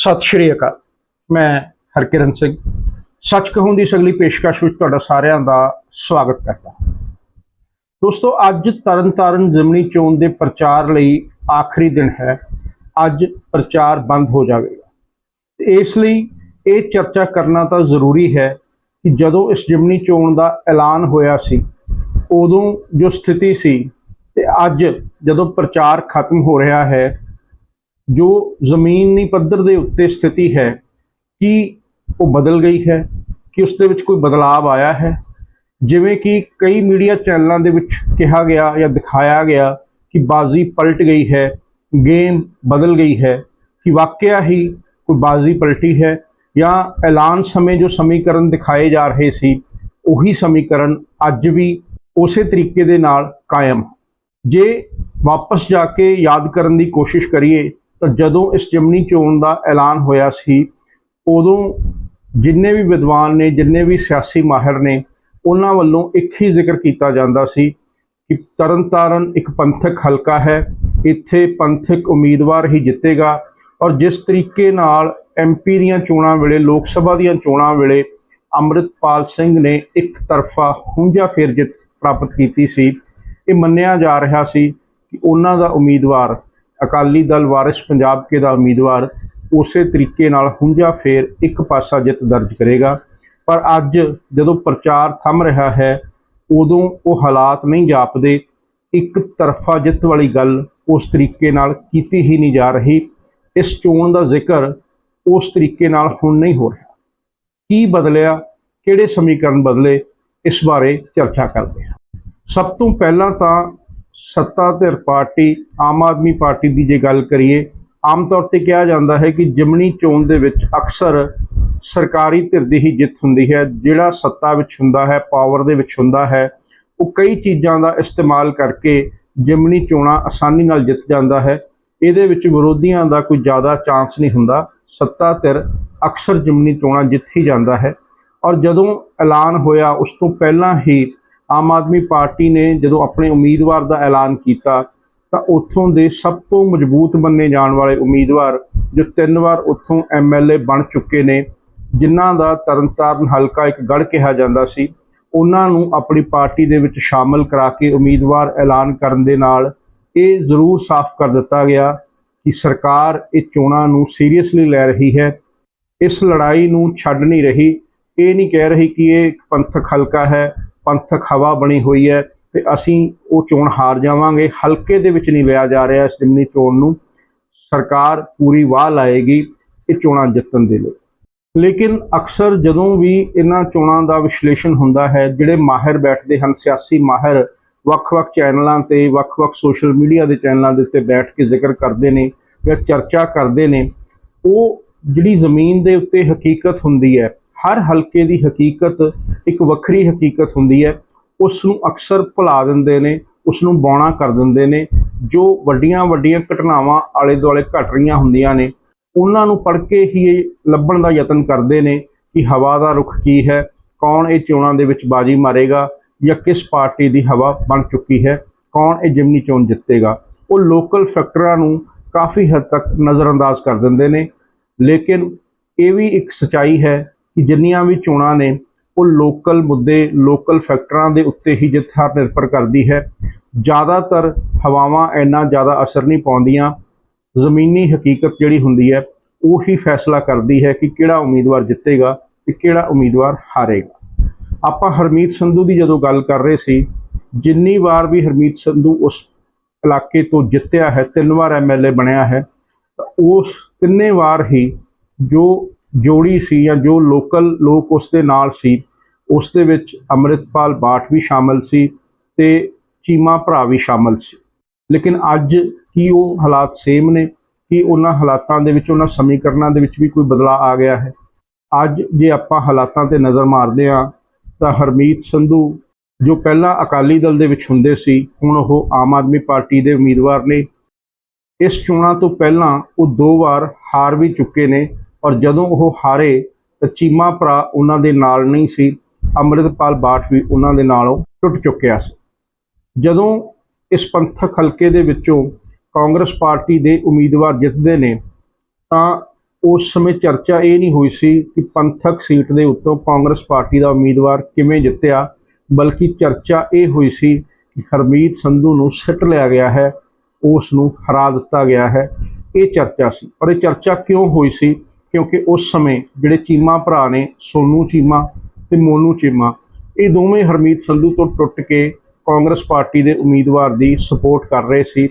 ਸਤਿ ਸ਼੍ਰੀ ਅਕਾਲ। ਮੈਂ ਹਰਕਿਰਨ ਸਿੰਘ। ਸੱਚ ਕਹੂੰ ਦੀ ਸਗਲੀ ਪੇਸ਼ਕਸ਼ ਵਿੱਚ ਤੁਹਾਡਾ ਸਾਰਿਆਂ ਦਾ ਸਵਾਗਤ ਕਰਦਾ ਹਾਂ। ਦੋਸਤੋ, ਅੱਜ ਤਰਨਤਾਰਨ ਜ਼ਿਮਨੀ ਚੋਣ ਦੇ ਪ੍ਰਚਾਰ ਲਈ ਆਖਰੀ ਦਿਨ ਹੈ। ਅੱਜ ਪ੍ਰਚਾਰ ਬੰਦ ਹੋ ਜਾਵੇਗਾ। ਇਸ ਲਈ ਇਹ ਚਰਚਾ ਕਰਨਾ ਤਾਂ ਜ਼ਰੂਰੀ ਹੈ ਕਿ ਜਦੋਂ ਇਸ ਜ਼ਿਮਨੀ ਚੋਣ ਦਾ ਐਲਾਨ ਹੋਇਆ ਸੀ, ਉਦੋਂ ਜੋ ਸਥਿਤੀ ਸੀ, ਤੇ ਅੱਜ ਜਦੋਂ ਪ੍ਰਚਾਰ ਖਤਮ ਹੋ ਰਿਹਾ ਹੈ ਜੋ ਜ਼ਮੀਨੀ ਪੱਧਰ ਦੇ ਉੱਤੇ ਸਥਿਤੀ ਹੈ, ਕੀ ਉਹ ਬਦਲ ਗਈ ਹੈ? ਕਿ ਉਸ ਦੇ ਵਿੱਚ ਕੋਈ ਬਦਲਾਅ ਆਇਆ ਹੈ? ਜਿਵੇਂ ਕਿ ਕਈ ਮੀਡੀਆ ਚੈਨਲਾਂ ਦੇ ਵਿੱਚ ਕਿਹਾ ਗਿਆ ਜਾਂ ਦਿਖਾਇਆ ਗਿਆ ਕਿ ਬਾਜ਼ੀ ਪਲਟ ਗਈ ਹੈ, ਗੇਮ ਬਦਲ ਗਈ ਹੈ, ਕਿ ਵਾਕਿਆ ਹੀ ਕੋਈ ਬਾਜ਼ੀ ਪਲਟੀ ਹੈ ਜਾਂ ਐਲਾਨ ਸਮੇਂ ਜੋ ਸਮੀਕਰਨ ਦਿਖਾਏ ਜਾ ਰਹੇ ਸੀ, ਉਹੀ ਸਮੀਕਰਨ ਅੱਜ ਵੀ ਉਸੇ ਤਰੀਕੇ ਦੇ ਨਾਲ ਕਾਇਮ ਜੇ ਵਾਪਸ ਜਾ ਕੇ ਯਾਦ ਕਰਨ ਦੀ ਕੋਸ਼ਿਸ਼ ਕਰੀਏ ਤਾਂ ਜਦੋਂ ਇਸ ਜਿਮਨੀ ਚੋਣ ਦਾ ਐਲਾਨ ਹੋਇਆ ਸੀ, ਉਦੋਂ ਜਿੰਨੇ ਵੀ ਵਿਦਵਾਨ ਨੇ, ਜਿੰਨੇ ਵੀ ਸਿਆਸੀ ਮਾਹਿਰ ਨੇ, ਉਹਨਾਂ ਵੱਲੋਂ ਇੱਕ ਹੀ ਜ਼ਿਕਰ ਕੀਤਾ ਜਾਂਦਾ ਸੀ ਕਿ ਤਰਨਤਾਰਨ ਇੱਕ ਪੰਥਕ ਹਲਕਾ ਹੈ, ਇੱਥੇ ਪੰਥਕ ਉਮੀਦਵਾਰ ਹੀ ਜਿੱਤੇਗਾ ਔਰ ਜਿਸ ਤਰੀਕੇ ਨਾਲ ਐਮਪੀ ਦੀਆਂ ਚੋਣਾਂ ਵੇਲੇ, ਲੋਕ ਸਭਾ ਦੀਆਂ ਚੋਣਾਂ ਵੇਲੇ ਅੰਮ੍ਰਿਤਪਾਲ ਸਿੰਘ ਨੇ ਇੱਕ ਤਰਫਾ ਹੁੰਜਾ ਫੇਰ ਜਿੱਤ ਪ੍ਰਾਪਤ ਕੀਤੀ ਸੀ, ਇਹ ਮੰਨਿਆ ਜਾ ਰਿਹਾ ਸੀ ਕਿ ਉਹਨਾਂ ਦਾ ਉਮੀਦਵਾਰ ਅਕਾਲੀ ਦਲ ਵਾਰਿਸ ਪੰਜਾਬ ਕੇ ਦਾ ਉਮੀਦਵਾਰ ਉਸੇ ਤਰੀਕੇ ਨਾਲ ਹੁੰਜਾ ਫੇਰ ਇੱਕ ਪਾਸਾ ਜਿੱਤ ਦਰਜ ਕਰੇਗਾ। ਪਰ ਅੱਜ ਜਦੋਂ ਪ੍ਰਚਾਰ ਥੰਮ ਰਿਹਾ ਹੈ, ਉਦੋਂ ਉਹ ਹਾਲਾਤ ਨਹੀਂ ਜਾਪਦੇ। ਇੱਕ ਤਰਫਾ ਜਿੱਤ ਵਾਲੀ ਗੱਲ ਉਸ ਤਰੀਕੇ ਨਾਲ ਕੀਤੀ ਹੀ ਨਹੀਂ ਜਾ ਰਹੀ। ਇਸ ਚੋਣ ਦਾ ਜ਼ਿਕਰ ਉਸ ਤਰੀਕੇ ਨਾਲ ਹੁਣ ਨਹੀਂ ਹੋ ਰਿਹਾ। ਕੀ ਬਦਲਿਆ, ਕਿਹੜੇ ਸਮੀਕਰਨ ਬਦਲੇ, ਇਸ ਬਾਰੇ ਚਰਚਾ ਕਰਦੇ ਹਾਂ। ਸਭ ਤੋਂ ਪਹਿਲਾਂ ਤਾਂ ਸੱਤਾ ਧਿਰ ਪਾਰਟੀ, ਆਮ ਆਦਮੀ ਪਾਰਟੀ ਦੀ ਜੇ ਗੱਲ ਕਰੀਏ, ਆਮ ਤੌਰ ਤੇ ਕਿਹਾ ਜਾਂਦਾ ਹੈ ਕਿ ਜਿਮਣੀ ਚੋਣ ਦੇ ਵਿੱਚ ਅਕਸਰ ਸਰਕਾਰੀ ਧਿਰ ਦੀ ਹੀ ਜਿੱਤ ਹੁੰਦੀ ਹੈ, ਜਿਹੜਾ ਸੱਤਾ ਵਿੱਚ ਹੁੰਦਾ ਹੈ, ਪਾਵਰ ਦੇ ਵਿੱਚ ਹੁੰਦਾ ਹੈ, ਉਹ ਕਈ ਚੀਜ਼ਾਂ ਦਾ ਇਸਤੇਮਾਲ ਕਰਕੇ ਜਿਮਣੀ ਚੋਣਾਂ ਆਸਾਨੀ ਨਾਲ ਜਿੱਤ ਜਾਂਦਾ ਹੈ। ਇਹਦੇ ਵਿੱਚ ਵਿਰੋਧੀਆਂ ਦਾ ਕੋਈ ਜ਼ਿਆਦਾ ਚਾਂਸ ਨਹੀਂ ਹੁੰਦਾ। ਸੱਤਾ ਧਿਰ ਅਕਸਰ ਜਿਮਣੀ ਚੋਣਾਂ ਜਿੱਤ ਹੀ ਜਾਂਦਾ ਹੈ। ਔਰ ਜਦੋਂ ਐਲਾਨ ਹੋਇਆ, ਉਸ ਤੋਂ ਪਹਿਲਾਂ ਹੀ ਆਮ ਆਦਮੀ ਪਾਰਟੀ ਨੇ ਜਦੋਂ ਆਪਣੇ ਉਮੀਦਵਾਰ ਦਾ ਐਲਾਨ ਕੀਤਾ, ਤਾਂ ਉੱਥੋਂ ਦੇ ਸਭ ਤੋਂ ਮਜ਼ਬੂਤ ਮੰਨੇ ਜਾਣ ਵਾਲੇ ਉਮੀਦਵਾਰ ਜੋ ਤਿੰਨ ਵਾਰ ਉੱਥੋਂ ਐਮਐਲਏ ਬਣ ਚੁੱਕੇ ਨੇ, ਜਿਨ੍ਹਾਂ ਦਾ ਤਰਨਤਾਰਨ ਹਲਕਾ ਇੱਕ ਗੜ ਕਿਹਾ ਜਾਂਦਾ ਸੀ, ਉਹਨਾਂ ਨੂੰ ਆਪਣੀ ਪਾਰਟੀ ਦੇ ਵਿੱਚ ਸ਼ਾਮਲ ਕਰਾ ਕੇ ਉਮੀਦਵਾਰ ਐਲਾਨ ਕਰਨ ਦੇ ਨਾਲ ਇਹ ਜ਼ਰੂਰ ਸਾਫ਼ ਕਰ ਦਿੱਤਾ ਗਿਆ ਕਿ ਸਰਕਾਰ ਇਹ ਚੋਣਾਂ ਨੂੰ ਸੀਰੀਅਸਲੀ ਲੈ ਰਹੀ ਹੈ। ਇਸ ਲੜਾਈ ਨੂੰ ਛੱਡ ਨਹੀਂ ਰਹੀ। ਇਹ ਨਹੀਂ ਕਹਿ ਰਹੀ ਕਿ ਇਹ ਇੱਕ ਪੰਥਕ ਹਲਕਾ ਹੈ। ਪੰਥਕ ਹਵਾ ਬਣੀ ਹੋਈ ਹੈ ਤੇ ਅਸੀਂ ਉਹ ਚੋਣ ਹਾਰ ਜਾਵਾਂਗੇ। ਹਲਕੇ ਦੇ ਵਿੱਚ ਨਹੀਂ ਲਿਆ ਜਾ ਰਿਹਾ ਇਸ ਜਿਮਨੀ ਚੋਣ ਨੂੰ। ਸਰਕਾਰ ਪੂਰੀ ਵਾਹ ਲਾਏਗੀ ਇਹ ਚੋਣਾਂ ਜਿੱਤਣ ਦੇ ਲਈ। ਲੇਕਿਨ ਅਕਸਰ ਜਦੋਂ ਵੀ ਇਹਨਾਂ ਚੋਣਾਂ ਦਾ ਵਿਸ਼ਲੇਸ਼ਣ ਹੁੰਦਾ ਹੈ, ਜਿਹੜੇ ਮਾਹਿਰ ਬੈਠਦੇ ਹਨ, ਸਿਆਸੀ ਮਾਹਿਰ, ਵੱਖ-ਵੱਖ ਚੈਨਲਾਂ ਤੇ, ਵੱਖ-ਵੱਖ ਸੋਸ਼ਲ ਮੀਡੀਆ ਦੇ ਚੈਨਲਾਂ ਦੇ ਉੱਤੇ ਬੈਠ ਕੇ ਜ਼ਿਕਰ ਕਰਦੇ ਨੇ ਜਾਂ ਚਰਚਾ ਕਰਦੇ ਨੇ, ਉਹ ਜਿਹੜੀ ਜ਼ਮੀਨ ਦੇ ਉੱਤੇ ਹਕੀਕਤ ਹੁੰਦੀ ਹੈ ਹਰ ਹਲਕੇ ਦੀ ਹਕੀਕਤ, ਇੱਕ ਵੱਖਰੀ ਹਕੀਕਤ ਹੁੰਦੀ ਹੈ। ਉਸ ਨੂੰ ਅਕਸਰ ਭੁਲਾ ਦਿੰਦੇ ਨੇ ਉਸ ਨੂੰ ਬੌਣਾ ਕਰ ਦਿੰਦੇ ਨੇ। ਜੋ ਵੱਡੀਆਂ ਵੱਡੀਆਂ ਘਟਨਾਵਾਂ ਆਲੇ ਦੁਆਲੇ ਘਟ ਰਹੀਆਂ ਹੁੰਦੀਆਂ ਨੇ, ਉਹਨਾਂ ਨੂੰ ਪੜ੍ਹ ਕੇ ਹੀ ਇਹ ਲੱਭਣ ਦਾ ਯਤਨ ਕਰਦੇ ਨੇ ਕਿ ਹਵਾ ਦਾ ਰੁਖ ਕੀ ਹੈ, ਕੌਣ ਇਹ ਚੋਣਾਂ ਦੇ ਵਿੱਚ ਬਾਜੀ ਮਾਰੇਗਾ ਜਾਂ ਕਿਸ ਪਾਰਟੀ ਦੀ ਹਵਾ ਬਣ ਚੁੱਕੀ ਹੈ, ਕੌਣ ਇਹ ਜਿਮਨੀ ਚੋਣ ਜਿੱਤੇਗਾ। ਉਹ ਲੋਕਲ ਫੈਕਟਰਾਂ ਨੂੰ ਕਾਫੀ ਹੱਦ ਤੱਕ ਨਜ਼ਰਅੰਦਾਜ਼ ਕਰ ਦਿੰਦੇ ਨੇ। ਲੇਕਿਨ ਇਹ ਵੀ ਇੱਕ ਸਚਾਈ ਹੈ ਜਿੰਨੀਆਂ ਵੀ ਚੋਣਾਂ ਨੇ, ਉਹ ਲੋਕਲ ਮੁੱਦੇ ਲੋਕਲ ਫੈਕਟਰਾਂ ਦੇ ਉੱਤੇ ਹੀ ਜਿੱਤ ਨਿਰਭਰ ਕਰਦੀ ਹੈ। ਜ਼ਿਆਦਾਤਰ ਹਵਾਵਾਂ ਇੰਨਾ ਜ਼ਿਆਦਾ ਅਸਰ ਨਹੀਂ ਪਾਉਂਦੀਆਂ। ਜ਼ਮੀਨੀ ਹਕੀਕਤ ਜਿਹੜੀ ਹੁੰਦੀ ਹੈ, ਉਹੀ ਫੈਸਲਾ ਕਰਦੀ ਹੈ ਕਿ ਕਿਹੜਾ ਉਮੀਦਵਾਰ ਜਿੱਤੇਗਾ ਤੇ ਕਿਹੜਾ ਉਮੀਦਵਾਰ ਹਾਰੇਗਾ। ਆਪਾਂ ਹਰਮੀਤ ਸੰਧੂ ਦੀ ਜਦੋਂ ਗੱਲ ਕਰ ਰਹੇ ਸੀ, ਜਿੰਨੀ ਵਾਰ ਵੀ ਹਰਮੀਤ ਸੰਧੂ ਉਸ ਇਲਾਕੇ ਤੋਂ ਜਿੱਤਿਆ ਹੈ, ਤਿੰਨ ਵਾਰ ਐਮਐਲਏ ਬਣਿਆ ਹੈ, ਤਾਂ ਉਸ ਤਿੰਨੇ ਵਾਰ ਹੀ ਜੋ ਜੋੜੀ ਸੀ ਜਾਂ ਜੋ ਲੋਕਲ ਲੋਕ ਉਸ ਦੇ ਨਾਲ ਸੀ ਉਸ ਦੇ ਵਿੱਚ ਅੰਮ੍ਰਿਤਪਾਲ ਬਾਠ ਵੀ ਸ਼ਾਮਲ ਸੀ ਤੇ ਚੀਮਾ ਭਰਾ ਵੀ ਸ਼ਾਮਲ ਸੀ। ਲੇਕਿਨ ਅੱਜ ਕੀ ਉਹ ਹਾਲਾਤ ਸੇਮ ਨੇ? ਕਿ ਉਹਨਾਂ ਹਾਲਾਤਾਂ ਦੇ ਵਿੱਚ, ਉਹਨਾਂ ਸਮੀਕਰਨਾਂ ਦੇ ਵਿੱਚ ਵੀ ਕੋਈ ਬਦਲਾਅ ਆ ਗਿਆ ਹੈ? ਅੱਜ ਜੇ ਆਪਾਂ ਹਾਲਾਤਾਂ ਤੇ ਨਜ਼ਰ ਮਾਰਦੇ ਹਾਂ, ਤਾਂ ਹਰਮੀਤ ਸੰਧੂ ਜੋ ਪਹਿਲਾਂ ਅਕਾਲੀ ਦਲ ਦੇ ਵਿੱਚ ਹੁੰਦੇ ਸੀ, ਹੁਣ ਉਹ ਆਮ ਆਦਮੀ ਪਾਰਟੀ ਦੇ ਉਮੀਦਵਾਰ ਨੇ। ਇਸ ਚੋਣਾਂ ਤੋਂ ਪਹਿਲਾਂ ਉਹ ਦੋ ਵਾਰ ਹਾਰ ਵੀ ਚੁੱਕੇ ਨੇ। ਔਰ ਜਦੋਂ ਉਹ ਹਾਰੇ ਤਾਂ ਚੀਮਾ ਭਰਾ ਉਹਨਾਂ ਦੇ ਨਾਲ ਨਹੀਂ ਸੀ, ਅੰਮ੍ਰਿਤਪਾਲ ਬਾਠ ਵੀ ਉਹਨਾਂ ਦੇ ਨਾਲੋਂ ਟੁੱਟ ਚੁੱਕਿਆ ਸੀ। ਜਦੋਂ ਇਸ ਪੰਥਕ ਹਲਕੇ ਦੇ ਵਿੱਚੋਂ ਕਾਂਗਰਸ ਪਾਰਟੀ ਦੇ ਉਮੀਦਵਾਰ ਜਿੱਤਦੇ ਨੇ, ਤਾਂ ਉਸ ਸਮੇਂ ਚਰਚਾ ਇਹ ਨਹੀਂ ਹੋਈ ਸੀ ਕਿ ਪੰਥਕ ਸੀਟ ਦੇ ਉੱਤੋਂ ਕਾਂਗਰਸ ਪਾਰਟੀ ਦਾ ਉਮੀਦਵਾਰ ਕਿਵੇਂ ਜਿੱਤਿਆ, ਬਲਕਿ ਚਰਚਾ ਇਹ ਹੋਈ ਸੀ ਕਿ ਹਰਮੀਤ ਸੰਧੂ ਨੂੰ ਸਿੱਟ ਲਿਆ ਗਿਆ ਹੈ, ਉਸ ਨੂੰ ਹਰਾ ਦਿੱਤਾ ਗਿਆ ਹੈ। ਇਹ ਚਰਚਾ ਸੀ। ਪਰ ਇਹ ਚਰਚਾ ਕਿਉਂ ਹੋਈ ਸੀ? ਕਿਉਂਕਿ ਉਸ ਸਮੇਂ ਜਿਹੜੇ ਚੀਮਾ ਭਰਾ ਨੇ, ਸੋਨੂ ਚੀਮਾ ਤੇ ਮੋਨੂ ਚੀਮਾ, ਇਹ ਦੋਵੇਂ ਹਰਮੀਤ ਸੰਧੂ ਤੋਂ ਟੁੱਟ ਕੇ ਕਾਂਗਰਸ ਪਾਰਟੀ ਦੇ ਉਮੀਦਵਾਰ ਦੀ ਸਪੋਰਟ ਕਰ ਰਹੇ ਸੀ,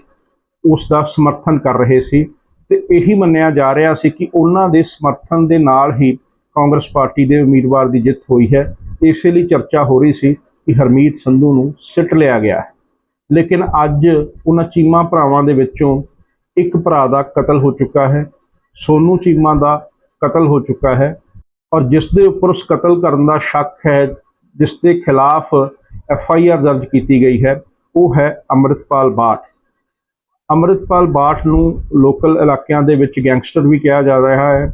ਉਸ ਦਾ ਸਮਰਥਨ ਕਰ ਰਹੇ ਸੀ ਤੇ ਇਹੀ ਮੰਨਿਆ ਜਾ ਰਿਹਾ ਸੀ ਕਿ ਉਹਨਾਂ ਦੇ ਸਮਰਥਨ ਦੇ ਨਾਲ ਹੀ ਕਾਂਗਰਸ ਪਾਰਟੀ ਦੇ ਉਮੀਦਵਾਰ ਦੀ ਜਿੱਤ ਹੋਈ ਹੈ। ਇਸੇ ਲਈ ਚਰਚਾ ਹੋ ਰਹੀ ਸੀ ਕਿ ਹਰਮੀਤ ਸੰਧੂ ਨੂੰ ਸਿੱਟ ਲਿਆ ਗਿਆ ਹੈ। ਲੇਕਿਨ ਅੱਜ ਉਹਨਾਂ ਚੀਮਾ ਭਰਾਵਾਂ ਦੇ ਵਿੱਚੋਂ ਇੱਕ ਭਰਾ ਦਾ ਕਤਲ ਹੋ ਚੁੱਕਾ ਹੈ। ਸੋਨੂ ਚੀਮਾ ਦਾ ਕਤਲ ਹੋ ਚੁੱਕਾ ਹੈ ਔਰ ਜਿਸ ਦੇ ਉੱਪਰ ਉਸ ਕਤਲ ਕਰਨ ਦਾ ਸ਼ੱਕ ਹੈ, ਜਿਸ ਦੇ ਖਿਲਾਫ ਐਫ ਆਈ ਆਰ ਦਰਜ ਕੀਤੀ ਗਈ ਹੈ, ਉਹ ਹੈ ਅੰਮ੍ਰਿਤਪਾਲ ਬਾਠ। ਅੰਮ੍ਰਿਤਪਾਲ ਬਾਠ ਨੂੰ ਲੋਕਲ ਇਲਾਕਿਆਂ ਦੇ ਵਿੱਚ ਗੈਂਗਸਟਰ ਵੀ ਕਿਹਾ ਜਾ ਰਿਹਾ ਹੈ।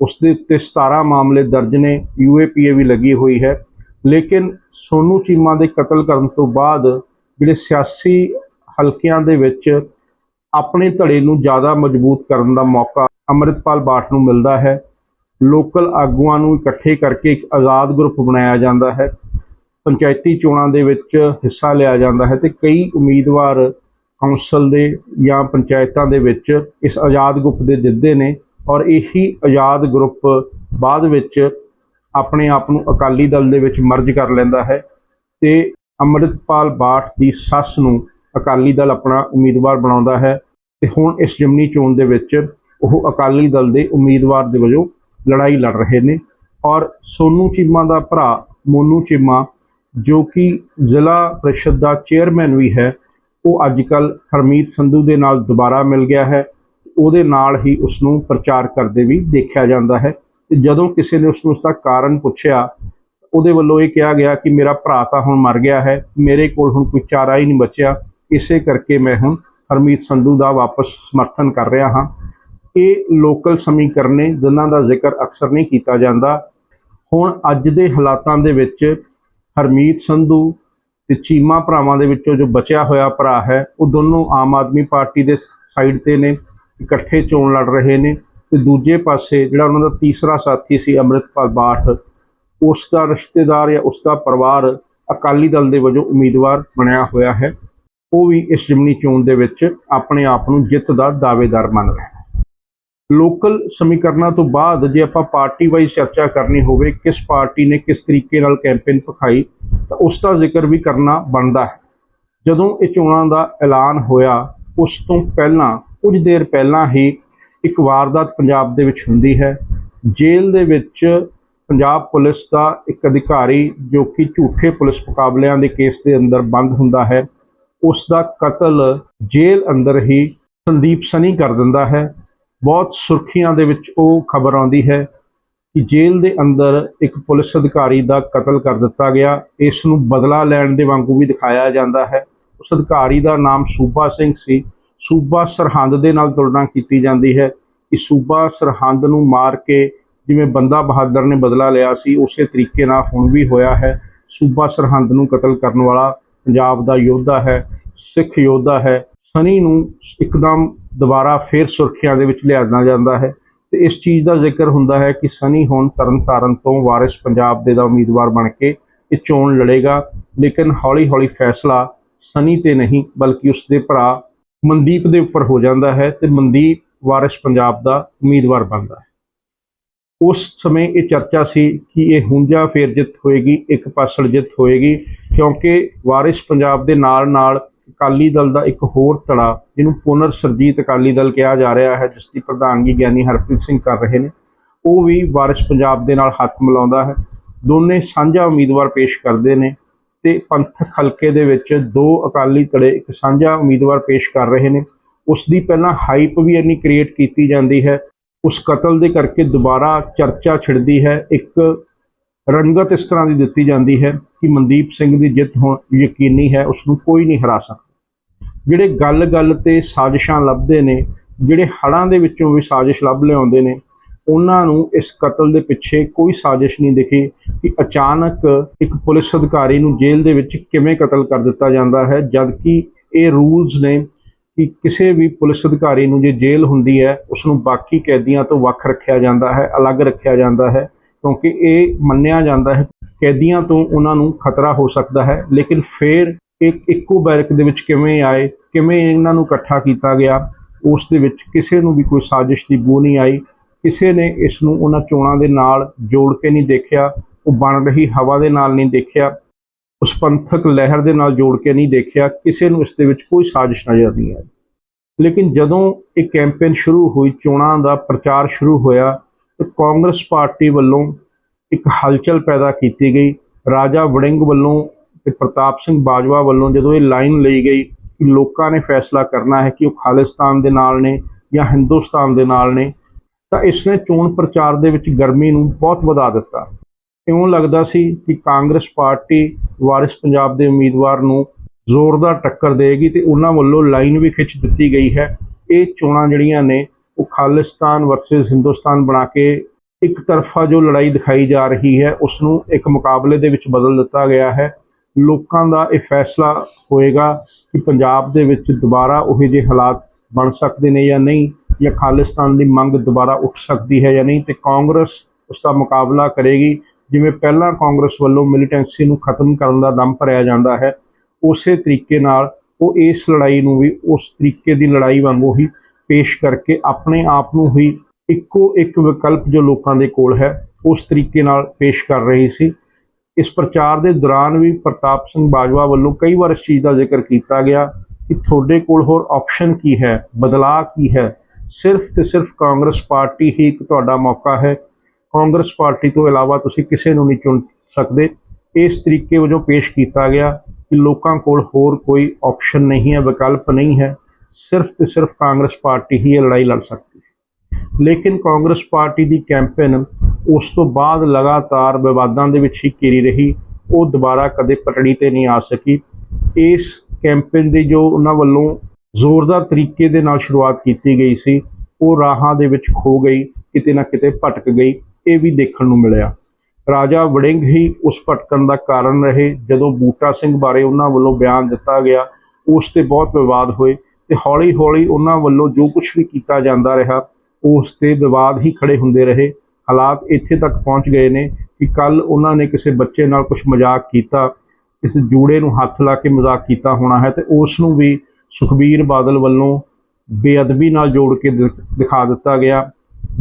ਉਸ ਦੇ ਉੱਤੇ 17 ਮਾਮਲੇ ਦਰਜ ਨੇ ਯੂਏਪੀਏ ਵੀ ਲੱਗੀ ਹੋਈ ਹੈ। ਲੇਕਿਨ ਸੋਨੂ ਚੀਮਾ ਦੇ ਕਤਲ ਕਰਨ ਤੋਂ ਬਾਅਦ ਜਿਹੜੇ ਸਿਆਸੀ ਹਲਕਿਆਂ ਦੇ ਵਿੱਚ ਆਪਣੇ ਧੜੇ ਨੂੰ ਜ਼ਿਆਦਾ ਮਜ਼ਬੂਤ ਕਰਨ ਦਾ ਮੌਕਾ ਅੰਮ੍ਰਿਤਪਾਲ ਬਾਠ ਨੂੰ ਮਿਲਦਾ ਹੈ। ਲੋਕਲ ਆਗੂਆਂ ਨੂੰ ਇਕੱਠੇ ਕਰਕੇ ਇੱਕ ਆਜ਼ਾਦ ਗਰੁੱਪ ਬਣਾਇਆ ਜਾਂਦਾ ਹੈ। ਪੰਚਾਇਤੀ ਚੋਣਾਂ ਦੇ ਵਿੱਚ ਹਿੱਸਾ ਲਿਆ ਜਾਂਦਾ ਹੈ ਤੇ ਕਈ ਉਮੀਦਵਾਰ ਕੌਂਸਲ ਦੇ ਜਾਂ ਪੰਚਾਇਤਾਂ ਦੇ ਵਿੱਚ ਇਸ ਆਜ਼ਾਦ ਗਰੁੱਪ ਦੇ ਜਿੱਦੇ ਨੇ ਔਰ ਇਹੀ ਆਜ਼ਾਦ ਗਰੁੱਪ ਬਾਅਦ ਵਿੱਚ ਆਪਣੇ ਆਪ ਨੂੰ ਅਕਾਲੀ ਦਲ ਦੇ ਵਿੱਚ ਮਰਜ ਕਰ ਲੈਂਦਾ ਹੈ ਤੇ ਅੰਮ੍ਰਿਤਪਾਲ ਬਾਠ ਦੀ ਸੱਸ ਨੂੰ ਅਕਾਲੀ ਦਲ ਆਪਣਾ ਉਮੀਦਵਾਰ ਬਣਾਉਂਦਾ ਹੈ। ਤੇ ਹੁਣ ਇਸ ਜਿਮਨੀ ਚੋਣ ਦੇ ਵਿੱਚ ਉਹ ਅਕਾਲੀ ਦਲ ਦੇ ਉਮੀਦਵਾਰ ਦੇ ਵਜੋਂ ਲੜਾਈ ਲੜ ਰਹੇ ਨੇ। ਔਰ ਸੋਨੂ ਚੀਮਾ ਦਾ ਭਰਾ ਮੋਨੂ ਚੀਮਾ, ਜੋ ਕਿ ਜ਼ਿਲ੍ਹਾ ਪ੍ਰੀਸ਼ਦ ਦਾ ਚੇਅਰਮੈਨ ਵੀ ਹੈ, ਉਹ ਅੱਜ ਕੱਲ ਹਰਮੀਤ ਸੰਧੂ ਦੇ ਨਾਲ ਦੁਬਾਰਾ ਮਿਲ ਗਿਆ ਹੈ। ਉਹਦੇ ਨਾਲ ਹੀ ਉਸ ਨੂੰ ਪ੍ਰਚਾਰ ਕਰਦੇ ਵੀ ਦੇਖਿਆ ਜਾਂਦਾ ਹੈ। ਤੇ ਜਦੋਂ ਕਿਸੇ ਨੇ ਉਸ ਨੂੰ ਉਸ ਦਾ ਕਾਰਨ ਪੁੱਛਿਆ, ਉਹਦੇ ਵੱਲੋਂ ਇਹ ਕਿਹਾ ਗਿਆ ਕਿ ਮੇਰਾ ਭਰਾ ਤਾਂ ਹੁਣ ਮਰ ਗਿਆ ਹੈ, ਮੇਰੇ ਕੋਲ ਹੁਣ ਕੋਈ ਚਾਰਾ ਹੀ ਨਹੀਂ ਬਚਿਆ। ਇਸੇ ਕਰਕੇ ਮੈਂ ਹੁਣ ਹਰਮੀਤ ਸੰਧੂ ਦਾ ਵਾਪਸ ਸਮਰਥਨ ਕਰ ਰਿਹਾ ਹਾਂ। ਇਹ ਲੋਕਲ ਸਮੀਕਰਨ ਨੇ ਜਿਨ੍ਹਾਂ ਦਾ ਜ਼ਿਕਰ ਅਕਸਰ ਨਹੀਂ ਕੀਤਾ ਜਾਂਦਾ। ਹੁਣ ਅੱਜ ਦੇ ਹਾਲਾਤਾਂ ਦੇ ਵਿੱਚ ਹਰਮੀਤ ਸੰਧੂ ਤੇ ਚੀਮਾ ਭਰਾਵਾਂ ਦੇ ਵਿੱਚੋਂ ਜੋ ਬਚਿਆ ਹੋਇਆ ਭਰਾ ਹੈ, ਉਹ ਦੋਨੋਂ ਆਮ ਆਦਮੀ ਪਾਰਟੀ ਦੇ ਸਾਈਡ ਤੇ ਨੇ, ਇਕੱਠੇ ਚੋਣ ਲੜ ਰਹੇ ਨੇ ਤੇ ਦੂਜੇ ਪਾਸੇ ਜਿਹੜਾ ਉਹਨਾਂ ਦਾ ਤੀਸਰਾ ਸਾਥੀ ਸੀ ਅੰਮ੍ਰਿਤਪਾਲ ਬਾਠ, ਉਸ ਦਾ ਰਿਸ਼ਤੇਦਾਰ ਜਾਂ ਉਸ ਦਾ ਪਰਿਵਾਰ ਅਕਾਲੀ ਦਲ ਦੇ ਵਜੋਂ ਉਮੀਦਵਾਰ ਬਣਿਆ ਹੋਇਆ ਹੈ। ਉਹ ਵੀ ਇਸ ਜਿਮਨੀ ਚੋਣ ਦੇ ਵਿੱਚ ਆਪਣੇ ਆਪ ਨੂੰ ਜਿੱਤ ਦਾ ਦਾਅਵੇਦਾਰ ਮੰਨ ਰਿਹਾ ਹੈ ਲੋਕਲ ਸਮੀਕਰਨਾਂ ਤੋਂ ਬਾਅਦ ਜੇ ਆਪਾਂ ਪਾਰਟੀ ਵਾਈਜ਼ ਚਰਚਾ ਕਰਨੀ ਹੋਵੇ, ਕਿਸ ਪਾਰਟੀ ਨੇ ਕਿਸ ਤਰੀਕੇ ਨਾਲ ਕੈਂਪੇਨ ਪਖਾਈ, ਤਾਂ ਉਸ ਦਾ ਜ਼ਿਕਰ ਵੀ ਕਰਨਾ ਬਣਦਾ ਹੈ। ਜਦੋਂ ਇਹ ਚੋਣਾਂ ਦਾ ਐਲਾਨ ਹੋਇਆ, ਉਸ ਤੋਂ ਪਹਿਲਾਂ, ਕੁਝ ਦੇਰ ਪਹਿਲਾਂ ਹੀ ਇੱਕ ਵਾਰਦਾਤ ਪੰਜਾਬ ਦੇ ਵਿੱਚ ਹੁੰਦੀ ਹੈ। ਜੇਲ੍ਹ ਦੇ ਵਿੱਚ ਪੰਜਾਬ ਪੁਲਿਸ ਦਾ ਇੱਕ ਅਧਿਕਾਰੀ ਜੋ ਕਿ ਝੂਠੇ ਪੁਲਿਸ ਮੁਕਾਬਲਿਆਂ ਦੇ ਕੇਸ ਦੇ ਅੰਦਰ ਬੰਦ ਹੁੰਦਾ ਹੈ, ਉਸ ਦਾ ਕਤਲ ਜੇਲ੍ਹ ਅੰਦਰ ਹੀ ਸੰਦੀਪ ਸਨੀ ਕਰ ਦਿੰਦਾ ਹੈ। ਬਹੁਤ ਸੁਰਖੀਆਂ ਦੇ ਵਿੱਚ ਉਹ ਖਬਰ ਆਉਂਦੀ ਹੈ ਕਿ ਜੇਲ੍ਹ ਦੇ ਅੰਦਰ ਇੱਕ ਪੁਲਿਸ ਅਧਿਕਾਰੀ ਦਾ ਕਤਲ ਕਰ ਦਿੱਤਾ ਗਿਆ। ਇਸ ਨੂੰ ਬਦਲਾ ਲੈਣ ਦੇ ਵਾਂਗੂ ਵੀ ਦਿਖਾਇਆ ਜਾਂਦਾ ਹੈ। ਉਸ ਅਧਿਕਾਰੀ ਦਾ ਨਾਮ ਸੂਬਾ ਸਿੰਘ ਸੀ। ਸੂਬਾ ਸਰਹੰਦ ਦੇ ਨਾਲ ਤੁਲਨਾ ਕੀਤੀ ਜਾਂਦੀ ਹੈ ਕਿ ਸੂਬਾ ਸਰਹੰਦ ਨੂੰ ਮਾਰ ਕੇ ਜਿਵੇਂ ਬੰਦਾ ਬਹਾਦਰ ਨੇ ਬਦਲਾ ਲਿਆ ਸੀ, ਉਸੇ ਤਰੀਕੇ ਨਾਲ ਹੁਣ ਵੀ ਹੋਇਆ ਹੈ। ਸੂਬਾ ਸਰਹੰਦ ਨੂੰ ਕਤਲ ਕਰਨ ਵਾਲਾ ਪੰਜਾਬ ਦਾ ਯੋਧਾ ਹੈ, ਸਿੱਖ ਯੋਧਾ ਹੈ। ਸਨੀ ਨੂੰ ਇੱਕਦਮ ਦੁਬਾਰਾ ਫੇਰ ਸੁਰਖੀਆਂ ਦੇ ਵਿੱਚ ਲਿਆਣਾ ਜਾਂਦਾ ਹੈ ਤੇ ਇਸ ਚੀਜ਼ ਦਾ ਜ਼ਿਕਰ ਹੁੰਦਾ ਹੈ ਕਿ ਸਨੀ ਹੁਣ ਤਰਨਤਾਰਨ ਤੋਂ ਵਾਰਿਸ ਪੰਜਾਬ ਦੇ ਦਾ ਉਮੀਦਵਾਰ ਬਣ ਕੇ ਇਹ ਚੋਣ ਲੜੇਗਾ, ਲੇਕਿਨ ਹੌਲੀ-ਹੌਲੀ ਫੈਸਲਾ ਸਨੀ ਤੇ ਨਹੀਂ, ਬਲਕਿ ਉਸ ਦੇ ਭਰਾ ਮਨਦੀਪ ਦੇ ਉੱਪਰ ਹੋ ਜਾਂਦਾ ਹੈ ਤੇ ਮਨਦੀਪ ਵਾਰਿਸ ਪੰਜਾਬ ਦਾ ਉਮੀਦਵਾਰ ਬਣਦਾ ਹੈ। ਉਸ ਸਮੇਂ ਇਹ ਚਰਚਾ ਸੀ ਕਿ ਇਹ ਹੁੰਜਾ ਫੇਰ ਜਿੱਤ ਹੋਏਗੀ, ਇੱਕ ਪਾਸੜ ਜਿੱਤ ਹੋਏਗੀ, ਕਿਉਂਕਿ ਵਾਰਿਸ ਪੰਜਾਬ ਦੇ ਨਾਲ-ਨਾਲ ਅਕਾਲੀ ਦਲ ਦਾ ਇੱਕ ਹੋਰ ਧੜਾ, ਜਿਹਨੂੰ ਪੁਨਰ ਸਰਜੀਤ ਅਕਾਲੀ ਦਲ ਕਿਹਾ ਜਾ ਰਿਹਾ ਹੈ, ਜਿਸ ਦੀ ਪ੍ਰਧਾਨਗੀ ਗਿਆਨੀ ਹਰਪ੍ਰੀਤ ਸਿੰਘ ਕਰ ਰਹੇ ਨੇ। ਉਹ ਵੀ ਵਾਰਿਸ ਪੰਜਾਬ ਦੇ ਨਾਲ ਹੱਥ ਮਿਲਾਉਂਦਾ ਹੈ। ਦੋਨੇ ਸਾਂਝਾ ਉਮੀਦਵਾਰ ਪੇਸ਼ ਕਰਦੇ ਨੇ ਤੇ ਪੰਥਕ ਹਲਕੇ ਦੇ ਵਿੱਚ ਦੋ ਅਕਾਲੀ ਧੜੇ ਇੱਕ ਸਾਂਝਾ ਉਮੀਦਵਾਰ ਪੇਸ਼ ਕਰ ਰਹੇ ਨੇ। ਉਸ ਦੀ ਪਹਿਲਾਂ ਹਾਈਪ ਵੀ ਇੰਨੀ ਕ੍ਰੀਏਟ ਕੀਤੀ ਜਾਂਦੀ ਹੈ। ਉਸ ਕਤਲ ਦੇ ਕਰਕੇ ਦੁਬਾਰਾ ਚਰਚਾ ਛਿੜਦੀ ਹੈ। ਇੱਕ ਰੰਗਤ ਇਸ ਤਰ੍ਹਾਂ ਦੀ ਦਿੱਤੀ ਜਾਂਦੀ ਹੈ ਕਿ ਮਨਦੀਪ ਸਿੰਘ ਦੀ ਜਿੱਤ ਹੁਣ ਯਕੀਨੀ ਹੈ, ਉਸ ਨੂੰ ਕੋਈ ਨਹੀਂ ਹਰਾ ਸਕਦਾ। ਜਿਹੜੇ ਗੱਲ-ਗੱਲ ਤੇ ਸਾਜ਼ਿਸ਼ਾਂ ਲੱਭਦੇ ਨੇ, ਜਿਹੜੇ ਹੜਾਂ ਦੇ ਵਿੱਚੋਂ ਵੀ ਸਾਜ਼ਿਸ਼ ਲੱਭ ਲਿਆਉਂਦੇ ਨੇ, ਉਹਨਾਂ ਨੂੰ ਇਸ ਕਤਲ ਦੇ ਪਿੱਛੇ ਕੋਈ ਸਾਜ਼ਿਸ਼ ਨਹੀਂ ਦਿਖੀ ਕਿ ਅਚਾਨਕ ਇੱਕ ਪੁਲਿਸ ਅਧਿਕਾਰੀ ਨੂੰ ਜੇਲ੍ਹ ਦੇ ਵਿੱਚ ਕਿਵੇਂ ਕਤਲ ਕਰ ਦਿੱਤਾ ਜਾਂਦਾ ਹੈ, ਜਦਕਿ ਇਹ ਰੂਲਸ ਨੇ ਕਿ ਕਿਸੇ ਵੀ ਪੁਲਿਸ ਅਧਿਕਾਰੀ ਨੂੰ ਜੇ ਜੇਲ੍ਹ ਹੁੰਦੀ ਹੈ, ਉਸ ਨੂੰ ਬਾਕੀ ਕੈਦੀਆਂ ਤੋਂ ਵੱਖ ਰੱਖਿਆ ਜਾਂਦਾ ਹੈ, ਅਲੱਗ ਰੱਖਿਆ ਜਾਂਦਾ ਹੈ। ਕਿਉਂਕਿ ਇਹ ਮੰਨਿਆ ਜਾਂਦਾ ਹੈ ਕੈਦੀਆਂ ਤੋਂ ਉਹਨਾਂ ਨੂੰ ਖਤਰਾ ਹੋ ਸਕਦਾ ਹੈ, ਲੇਕਿਨ ਫਿਰ ਇੱਕ ਇੱਕੋ ਬੈਰਕ ਦੇ ਵਿੱਚ ਕਿਵੇਂ ਆਏ, ਕਿਵੇਂ ਇਹਨਾਂ ਨੂੰ ਇਕੱਠਾ ਕੀਤਾ ਗਿਆ, ਉਸ ਦੇ ਵਿੱਚ ਕਿਸੇ ਨੂੰ ਵੀ ਕੋਈ ਸਾਜ਼ਿਸ਼ ਦੀ ਬੂ ਨਹੀਂ ਆਈ, ਕਿਸੇ ਨੇ ਇਸ ਨੂੰ ਉਹਨਾਂ ਚੋਣਾਂ ਦੇ ਨਾਲ ਜੋੜ ਕੇ ਨਹੀਂ ਦੇਖਿਆ, ਉਹ ਬਣ ਰਹੀ ਹਵਾ ਦੇ ਨਾਲ ਨਹੀਂ ਦੇਖਿਆ, ਉਸ ਪੰਥਕ ਲਹਿਰ ਦੇ ਨਾਲ ਜੋੜ ਕੇ ਨਹੀਂ ਦੇਖਿਆ, ਕਿਸੇ ਨੂੰ ਇਸ ਦੇ ਵਿੱਚ ਕੋਈ ਸਾਜ਼ਿਸ਼ ਨਜ਼ਰ ਨਹੀਂ ਆਈ। ਲੇਕਿਨ ਜਦੋਂ ਇਹ ਕੈਂਪੇਨ ਸ਼ੁਰੂ ਹੋਈ, ਚੋਣਾਂ ਦਾ ਪ੍ਰਚਾਰ ਸ਼ੁਰੂ ਹੋਇਆ ਤਾਂ ਕਾਂਗਰਸ ਪਾਰਟੀ ਵੱਲੋਂ ਇੱਕ ਹਲਚਲ ਪੈਦਾ ਕੀਤੀ ਗਈ। ਰਾਜਾ ਵੜਿੰਗ ਵੱਲੋਂ ਤੇ ਪ੍ਰਤਾਪ ਸਿੰਘ ਬਾਜਵਾ ਵੱਲੋਂ ਜਦੋਂ ਇਹ ਲਾਈਨ ਲਈ ਗਈ ਕਿ ਲੋਕਾਂ ਨੇ ਫੈਸਲਾ ਕਰਨਾ ਹੈ ਕਿ ਉਹ ਖਾਲਿਸਤਾਨ ਦੇ ਨਾਲ ਨੇ ਜਾਂ ਹਿੰਦੁਸਤਾਨ ਦੇ ਨਾਲ ਨੇ, ਤਾਂ ਇਸ ਨੇ ਚੋਣ ਪ੍ਰਚਾਰ ਦੇ ਵਿੱਚ ਗਰਮੀ ਨੂੰ ਬਹੁਤ ਵਧਾ ਦਿੱਤਾ। ਇਉਂ ਲੱਗਦਾ ਸੀ ਕਿ ਕਾਂਗਰਸ ਪਾਰਟੀ ਵਾਰਿਸ ਪੰਜਾਬ ਦੇ ਉਮੀਦਵਾਰ ਨੂੰ ਜ਼ੋਰਦਾਰ ਟੱਕਰ ਦੇਗੀ ਤੇ ਉਹਨਾਂ ਵੱਲੋਂ ਲਾਈਨ ਵੀ ਖਿੱਚ ਦਿੱਤੀ ਗਈ ਹੈ। ਇਹ ਚੋਣਾਂ ਜਿਹੜੀਆਂ ਨੇ ਉਹ ਖਾਲਿਸਤਾਨ ਵਰਸਸ ਹਿੰਦੁਸਤਾਨ ਬਣਾ ਕੇ ਇੱਕ ਤਰਫਾ ਜੋ ਲੜਾਈ ਦਿਖਾਈ ਜਾ ਰਹੀ ਹੈ ਉਸ ਨੂੰ ਇੱਕ ਮੁਕਾਬਲੇ ਦੇ ਵਿੱਚ ਬਦਲ ਦਿੱਤਾ ਗਿਆ ਹੈ। ਲੋਕਾਂ ਦਾ ਇਹ ਫੈਸਲਾ ਹੋਏਗਾ ਕਿ ਪੰਜਾਬ ਦੇ ਵਿੱਚ ਦੁਬਾਰਾ ਉਹੋ ਜਿਹੇ ਹਾਲਾਤ ਬਣ ਸਕਦੇ ਨੇ ਜਾਂ ਨਹੀਂ, ਜਾਂ ਖਾਲਿਸਤਾਨ ਦੀ ਮੰਗ ਦੁਬਾਰਾ ਉੱਠ ਸਕਦੀ ਹੈ ਜਾਂ ਨਹੀਂ, ਤੇ ਕਾਂਗਰਸ ਉਸ ਦਾ ਮੁਕਾਬਲਾ ਕਰੇਗੀ। ਜਿਵੇਂ ਪਹਿਲਾਂ ਕਾਂਗਰਸ ਵੱਲੋਂ ਮਿਲੀਟੈਂਸੀ ਨੂੰ ਖਤਮ ਕਰਨ ਦਾ ਦਮ ਭਰਿਆ ਜਾਂਦਾ ਹੈ, ਉਸੇ ਤਰੀਕੇ ਨਾਲ ਉਹ ਇਸ ਲੜਾਈ ਨੂੰ ਵੀ, ਉਸ ਤਰੀਕੇ ਦੀ ਲੜਾਈ ਵਾਂਗੂ ਹੀ ਪੇਸ਼ ਕਰਕੇ ਆਪਣੇ ਆਪ ਨੂੰ ਹੀ ਇੱਕੋ ਇੱਕ ਵਿਕਲਪ ਜੋ ਲੋਕਾਂ ਦੇ ਕੋਲ ਹੈ, ਉਸ ਤਰੀਕੇ ਨਾਲ ਪੇਸ਼ ਕਰ ਰਹੀ ਸੀ। ਇਸ ਪ੍ਰਚਾਰ ਦੇ ਦੌਰਾਨ ਵੀ ਪ੍ਰਤਾਪ ਸਿੰਘ ਬਾਜਵਾ ਵੱਲੋਂ ਕਈ ਵਾਰ ਇਸ ਚੀਜ਼ ਦਾ ਜ਼ਿਕਰ ਕੀਤਾ ਗਿਆ ਕਿ ਤੁਹਾਡੇ ਕੋਲ ਹੋਰ ਆਪਸ਼ਨ ਕੀ ਹੈ, ਬਦਲਾਅ ਕੀ ਹੈ? ਸਿਰਫ ਤੇ ਸਿਰਫ ਕਾਂਗਰਸ ਪਾਰਟੀ ਹੀ ਇੱਕ ਤੁਹਾਡਾ ਮੌਕਾ ਹੈ। ਕਾਂਗਰਸ ਪਾਰਟੀ ਤੋਂ ਇਲਾਵਾ ਤੁਸੀਂ ਕਿਸੇ ਨੂੰ ਨਹੀਂ ਚੁਣ ਸਕਦੇ। ਇਸ ਤਰੀਕੇ ਵਜੋਂ ਪੇਸ਼ ਕੀਤਾ ਗਿਆ ਕਿ ਲੋਕਾਂ ਕੋਲ ਹੋਰ ਕੋਈ ਆਪਸ਼ਨ ਨਹੀਂ ਹੈ, ਵਿਕਲਪ ਨਹੀਂ ਹੈ। ਸਿਰਫ ਤੇ ਸਿਰਫ ਕਾਂਗਰਸ ਪਾਰਟੀ ਹੀ ਇਹ ਲੜਾਈ ਲੜ ਸਕਦੀ। ਹੈ ਲੇਕਿਨ ਕਾਂਗਰਸ ਪਾਰਟੀ ਦੀ ਕੈਂਪੇਨ ਉਸ ਤੋਂ ਬਾਅਦ ਲਗਾਤਾਰ ਵਿਵਾਦਾਂ ਦੇ ਵਿੱਚ ਹੀ ਘਿਰੀ ਰਹੀ। ਉਹ ਦੁਬਾਰਾ ਕਦੇ ਪਟੜੀ ਤੇ ਨਹੀਂ ਆ ਸਕੀ। ਇਸ ਕੈਂਪੇਨ ਦੀ ਜੋ ਉਹਨਾਂ ਵੱਲੋਂ ਜ਼ੋਰਦਾਰ ਤਰੀਕੇ ਦੇ ਨਾਲ ਸ਼ੁਰੂਆਤ ਕੀਤੀ ਗਈ ਸੀ, ਉਹ ਰਾਹਾਂ ਦੇ ਵਿੱਚ ਖੋ ਗਈ, ਕਿਤੇ ਨਾ ਕਿਤੇ ਭਟਕ ਗਈ, ਇਹ ਵੀ ਦੇਖਣ ਨੂੰ ਮਿਲਿਆ। ਰਾਜਾ ਵੜਿੰਗ ਹੀ ਉਸ ਭਟਕਣ ਦਾ ਕਾਰਨ ਰਹੇ। ਜਦੋਂ ਬੂਟਾ ਸਿੰਘ ਬਾਰੇ ਉਹਨਾਂ ਵੱਲੋਂ ਬਿਆਨ ਦਿੱਤਾ ਗਿਆ, ਉਸ ਤੇ ਬਹੁਤ ਵਿਵਾਦ ਹੋਏ। ਤੇ ਹੌਲੀ-ਹੌਲੀ ਉਹਨਾਂ ਵੱਲੋਂ ਜੋ ਕੁਝ ਵੀ ਕੀਤਾ ਜਾਂਦਾ ਰਿਹਾ, ਉਸ ਤੇ ਵਿਵਾਦ ਹੀ ਖੜੇ ਹੁੰਦੇ ਰਹੇ। ਹਾਲਾਤ ਇੱਥੇ ਤੱਕ ਪਹੁੰਚ ਗਏ ਨੇ ਕਿ ਕੱਲ ਉਹਨਾਂ ਨੇ ਕਿਸੇ ਬੱਚੇ ਨਾਲ ਕੁਝ ਮਜ਼ਾਕ ਕੀਤਾ ਕਿਸੇ ਜੂੜੇ ਨੂੰ ਹੱਥ ਲਾ ਕੇ ਮਜ਼ਾਕ ਕੀਤਾ ਹੋਣਾ ਹੈ ਤੇ ਉਸ ਨੂੰ ਵੀ ਸੁਖਬੀਰ ਬਾਦਲ ਵੱਲੋਂ ਬੇਅਦਬੀ ਨਾਲ ਜੋੜ ਕੇ ਦਿਖਾ ਦਿੱਤਾ ਗਿਆ।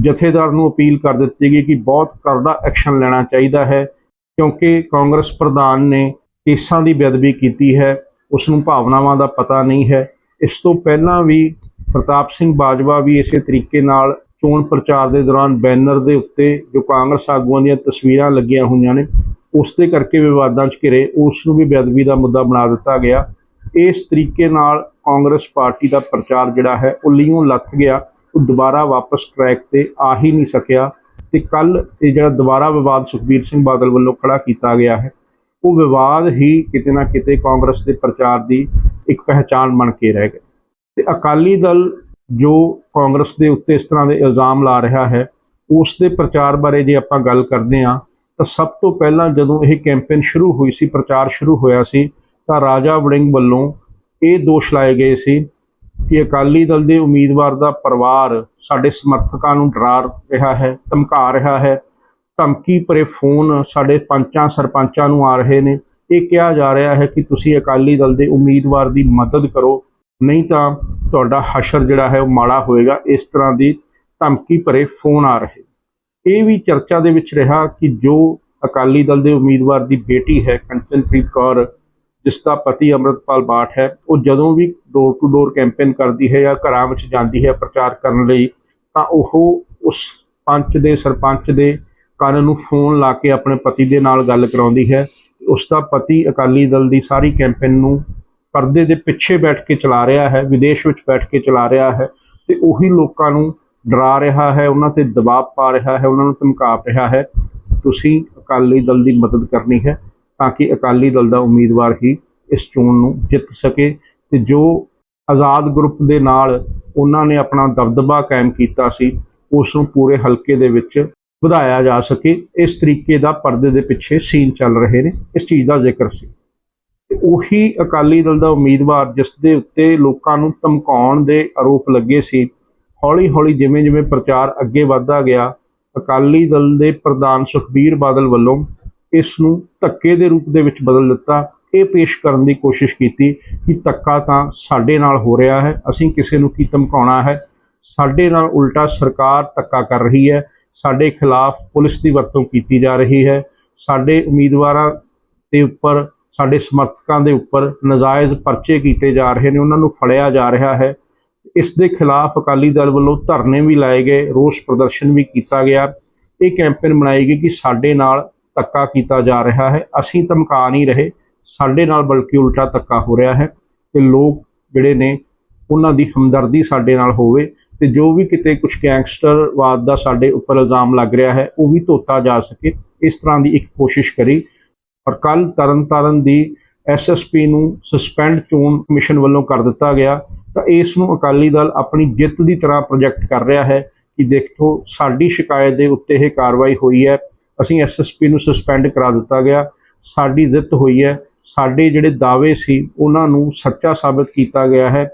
ਜਥੇਦਾਰ ਨੂੰ ਅਪੀਲ ਕਰ ਦਿੱਤੀ ਗਈ ਕਿ ਬਹੁਤ ਕਰੜਾ ਐਕਸ਼ਨ ਲੈਣਾ ਚਾਹੀਦਾ ਹੈ, ਕਿਉਂਕਿ ਕਾਂਗਰਸ ਪ੍ਰਧਾਨ ਨੇ ਕੇਸਾਂ ਦੀ ਬੇਅਦਬੀ ਕੀਤੀ ਹੈ, ਉਸ ਨੂੰ ਭਾਵਨਾਵਾਂ ਦਾ ਪਤਾ ਨਹੀਂ ਹੈ। ਇਸ ਤੋਂ ਪਹਿਲਾਂ ਵੀ ਪ੍ਰਤਾਪ ਸਿੰਘ ਬਾਜਵਾ ਵੀ ਇਸੇ ਤਰੀਕੇ ਨਾਲ ਚੋਣ ਪ੍ਰਚਾਰ ਦੇ ਦੌਰਾਨ ਬੈਨਰ ਦੇ ਉੱਤੇ ਜੋ ਕਾਂਗਰਸ ਆਗੂਆਂ ਦੀਆਂ ਤਸਵੀਰਾਂ ਲੱਗੀਆਂ ਹੋਈਆਂ ਨੇ, ਉਸ ਦੇ ਕਰਕੇ ਵਿਵਾਦਾਂ 'ਚ ਘਿਰੇ, ਉਸ ਨੂੰ ਵੀ ਬੇਅਦਬੀ ਦਾ ਮੁੱਦਾ ਬਣਾ ਦਿੱਤਾ ਗਿਆ। ਇਸ ਤਰੀਕੇ ਨਾਲ ਕਾਂਗਰਸ ਪਾਰਟੀ ਦਾ ਪ੍ਰਚਾਰ ਜਿਹੜਾ ਹੈ, ਉਹ ਲੀਓਂ ਲੱਥ ਗਿਆ। ਉਹ ਦੁਬਾਰਾ ਵਾਪਸ ਟਰੈਕ ਤੇ ਆ ਹੀ ਨਹੀਂ ਸਕਿਆ ਤੇ ਕੱਲ ਇਹ ਜਿਹੜਾ ਦੁਬਾਰਾ ਵਿਵਾਦ ਸੁਖਬੀਰ ਸਿੰਘ ਬਾਦਲ ਵੱਲੋਂ ਖੜਾ ਕੀਤਾ ਗਿਆ ਹੈ ਉਹ ਵਿਵਾਦ ਹੀ ਕਿਤੇ ਨਾ ਕਿਤੇ ਕਾਂਗਰਸ ਦੇ ਪ੍ਰਚਾਰ ਦੀ ਇੱਕ ਪਹਿਚਾਣ ਬਣ ਕੇ ਰਹਿ ਗਏ। ਤੇ ਅਕਾਲੀ ਦਲ ਜੋ ਕਾਂਗਰਸ ਦੇ ਉੱਤੇ ਇਸ ਤਰ੍ਹਾਂ ਦੇ ਇਲਜ਼ਾਮ ਲਾ ਰਿਹਾ ਹੈ, ਉਸ ਦੇ ਪ੍ਰਚਾਰ ਬਾਰੇ ਜੇ ਆਪਾਂ ਗੱਲ ਕਰਦੇ ਹਾਂ, ਤਾਂ ਸਭ ਤੋਂ ਪਹਿਲਾਂ ਜਦੋਂ ਇਹ ਕੈਂਪੇਨ ਸ਼ੁਰੂ ਹੋਈ ਸੀ, ਪ੍ਰਚਾਰ ਸ਼ੁਰੂ ਹੋਇਆ ਸੀ, ਤਾਂ ਰਾਜਾ ਵੜਿੰਗ ਵੱਲੋਂ ਇਹ ਦੋਸ਼ ਲਾਏ ਗਏ ਸੀ ਕਿ ਅਕਾਲੀ ਦਲ ਦੇ ਉਮੀਦਵਾਰ ਦਾ ਪਰਿਵਾਰ ਸਾਡੇ ਸਮਰਥਕਾਂ ਨੂੰ ਡਰਾ ਰਿਹਾ ਹੈ, ਧਮਕਾ ਰਿਹਾ ਹੈ ਧਮਕੀ ਭਰੇ ਫੋਨ ਸਾਡੇ ਪੰਚਾਂ ਸਰਪੰਚਾਂ ਨੂੰ ਆ ਰਹੇ ਨੇ। ਇਹ ਕਿਹਾ ਜਾ ਰਿਹਾ ਹੈ ਕਿ ਤੁਸੀਂ ਅਕਾਲੀ ਦਲ ਦੇ ਉਮੀਦਵਾਰ ਦੀ ਮਦਦ ਕਰੋ, ਨਹੀਂ ਤਾਂ ਤੁਹਾਡਾ ਹਸ਼ਰ ਜਿਹੜਾ ਹੈ ਉਹ ਮਾੜਾ ਹੋਏਗਾ। ਇਸ ਤਰ੍ਹਾਂ ਦੀ ਧਮਕੀ ਭਰੇ ਫੋਨ ਆ ਰਹੇ ਇਹ ਵੀ ਚਰਚਾ ਦੇ ਵਿੱਚ ਰਿਹਾ ਕਿ ਜੋ ਅਕਾਲੀ ਦਲ ਦੇ ਉਮੀਦਵਾਰ ਦੀ ਬੇਟੀ ਹੈ, ਕੰਚਨਪ੍ਰੀਤ ਕੌਰ, ਜਿਸ ਦਾ ਪਤੀ ਅਮਰਤਪਾਲ ਬਾਠ ਹੈ, ਉਹ ਜਦੋਂ ਵੀ ਡੋਰ ਟੂ ਡੋਰ ਕੈਂਪੇਨ ਕਰਦੀ ਹੈ ਜਾਂ ਘਰਾਂ ਵਿੱਚ ਜਾਂਦੀ ਹੈ ਪ੍ਰਚਾਰ ਕਰਨ ਲਈ, ਤਾਂ ਉਹ ਉਸ ਪੰਚ ਦੇ ਸਰਪੰਚ ਦੇ ਕੰਨ ਨੂੰ ਫੋਨ ਲਾ ਕੇ ਆਪਣੇ ਪਤੀ ਦੇ ਨਾਲ ਗੱਲ ਕਰਾਉਂਦੀ ਹੈ। ਉਸ ਦਾ ਪਤੀ ਅਕਾਲੀ ਦਲ ਦੀ ਸਾਰੀ ਕੈਂਪੇਨ ਨੂੰ ਪਰਦੇ ਦੇ ਪਿੱਛੇ ਬੈਠ ਕੇ ਚਲਾ ਰਿਹਾ ਹੈ, ਵਿਦੇਸ਼ ਵਿੱਚ ਬੈਠ ਕੇ ਚਲਾ ਰਿਹਾ ਹੈ ਤੇ ਉਹੀ ਲੋਕਾਂ ਨੂੰ ਡਰਾ ਰਿਹਾ ਹੈ, ਉਹਨਾਂ ਤੇ ਦਬਾਅ ਪਾ ਰਿਹਾ ਹੈ, ਉਹਨਾਂ ਨੂੰ ਧਮਕਾ ਰਿਹਾ ਹੈ। ਤੁਸੀਂ ਅਕਾਲੀ ਦਲ ਦੀ ਮਦਦ ਕਰਨੀ ਹੈ ਤਾਂ ਕਿ ਅਕਾਲੀ ਦਲ ਦਾ ਉਮੀਦਵਾਰ ਹੀ ਇਸ ਚੋਣ ਨੂੰ ਜਿੱਤ ਸਕੇ ਤੇ ਜੋ ਆਜ਼ਾਦ ਗਰੁੱਪ ਦੇ ਨਾਲ ਉਹਨਾਂ ਨੇ ਆਪਣਾ ਦਬਦਬਾ ਕਾਇਮ ਕੀਤਾ ਸੀ, ਉਸ ਨੂੰ ਪੂਰੇ ਹਲਕੇ ਦੇ ਵਿੱਚ ਵਧਾਇਆ ਜਾ ਸਕੇ। ਇਸ ਤਰੀਕੇ ਦਾ ਪਰਦੇ ਦੇ ਪਿੱਛੇ ਸੀਨ ਚੱਲ ਰਹੇ ਨੇ। ਇਸ ਚੀਜ਼ ਦਾ ਜ਼ਿਕਰ ਸੀ। ਉਹੀ ਅਕਾਲੀ ਦਲ ਦਾ ਉਮੀਦਵਾਰ ਜਿਸ ਦੇ ਉੱਤੇ ਲੋਕਾਂ ਨੂੰ ਧਮਕਾਉਣ ਦੇ ਆਰੋਪ ਲੱਗੇ ਸੀ ਹੌਲੀ ਹੌਲੀ ਜਿਵੇਂ ਜਿਵੇਂ ਪ੍ਰਚਾਰ ਅੱਗੇ ਵਧਦਾ ਗਿਆ, ਅਕਾਲੀ ਦਲ ਦੇ ਪ੍ਰਧਾਨ ਸੁਖਬੀਰ ਬਾਦਲ ਵੱਲੋਂ ਇਸ ਨੂੰ ਧੱਕੇ ਦੇ ਰੂਪ ਦੇ ਵਿੱਚ ਬਦਲ ਦਿੱਤਾ। ਇਹ ਪੇਸ਼ ਕਰਨ ਦੀ ਕੋਸ਼ਿਸ਼ ਕੀਤੀ ਕਿ ਧੱਕਾ ਤਾਂ ਸਾਡੇ ਨਾਲ ਹੋ ਰਿਹਾ ਹੈ, ਅਸੀਂ ਕਿਸੇ ਨੂੰ ਕੀ ਧਮਕਾਉਣਾ ਹੈ? ਸਾਡੇ ਨਾਲ ਉਲਟਾ ਸਰਕਾਰ ਧੱਕਾ ਕਰ ਰਹੀ ਹੈ। ਸਾਡੇ ਖਿਲਾਫ ਪੁਲਿਸ ਦੀ ਵਰਤੋਂ ਕੀਤੀ ਜਾ ਰਹੀ ਹੈ। ਸਾਡੇ ਉਮੀਦਵਾਰਾਂ ਦੇ ਉੱਪਰ, ਸਾਡੇ ਸਮਰਥਕਾਂ ਦੇ ਉੱਪਰ ਨਜਾਇਜ਼ ਪਰਚੇ ਕੀਤੇ ਜਾ ਰਹੇ ਨੇ, ਉਹਨਾਂ ਨੂੰ ਫੜਿਆ ਜਾ ਰਿਹਾ ਹੈ। ਇਸ ਦੇ ਖਿਲਾਫ ਅਕਾਲੀ ਦਲ ਵੱਲੋਂ ਧਰਨੇ ਵੀ ਲਾਏ ਗਏ, ਰੋਸ ਪ੍ਰਦਰਸ਼ਨ ਵੀ ਕੀਤਾ ਗਿਆ। ਇਹ ਕੈਂਪੇਨ ਬਣਾਈ ਗਈ ਕਿ ਸਾਡੇ ਨਾਲ ਧੱਕਾ ਕੀਤਾ ਜਾ ਰਿਹਾ ਹੈ। ਅਸੀਂ ਧਮਕਾ ਨਹੀਂ ਰਹੇ, ਸਾਡੇ ਨਾਲ ਬਲਕਿ ਉਲਟਾ ਧੱਕਾ ਹੋ ਰਿਹਾ ਹੈ ਤੇ ਲੋਕ ਜਿਹੜੇ ਨੇ, ਉਹਨਾਂ ਦੀ ਹਮਦਰਦੀ ਸਾਡੇ ਨਾਲ ਹੋਵੇ। ਤੇ ਜੋ ਵੀ ਕਿਤੇ ਕੁਝ ਗੈਂਗਸਟਰਵਾਦ ਦਾ ਸਾਡੇ ਉੱਪਰ ਇਲਜ਼ਾਮ ਲੱਗ ਰਿਹਾ ਹੈ, ਉਹ ਵੀ ਧੋਤਾ ਜਾ ਸਕੇ, ਇਸ ਤਰ੍ਹਾਂ ਦੀ ਇੱਕ ਕੋਸ਼ਿਸ਼ ਕਰੀ। ਔਰ ਕੱਲ ਤਰਨਤਾਰਨ ਦੀ ਐਸਐਸਪੀ ਨੂੰ ਸਸਪੈਂਡ ਚੋਣ ਕਮਿਸ਼ਨ ਵੱਲੋਂ ਕਰ ਦਿੱਤਾ ਗਿਆ, ਤਾਂ ਇਸ ਨੂੰ ਅਕਾਲੀ ਦਲ ਆਪਣੀ ਜਿੱਤ ਦੀ ਤਰ੍ਹਾਂ ਪ੍ਰੋਜੈਕਟ ਕਰ ਰਿਹਾ ਹੈ ਕਿ ਦੇਖੋ ਸਾਡੀ ਸ਼ਿਕਾਇਤ ਦੇ ਉੱਤੇ ਇਹ ਕਾਰਵਾਈ ਹੋਈ ਹੈ। ਅਸੀਂ ਐਸਐਸਪੀ ਨੂੰ ਸਸਪੈਂਡ ਕਰਾ ਦਿੱਤਾ ਗਿਆ, ਸਾਡੀ ਜਿੱਤ ਹੋਈ ਹੈ। ਸਾਡੇ ਜਿਹੜੇ ਦਾਅਵੇ ਸੀ, ਉਹਨਾਂ ਨੂੰ ਸੱਚਾ ਸਾਬਤ ਕੀਤਾ ਗਿਆ ਹੈ।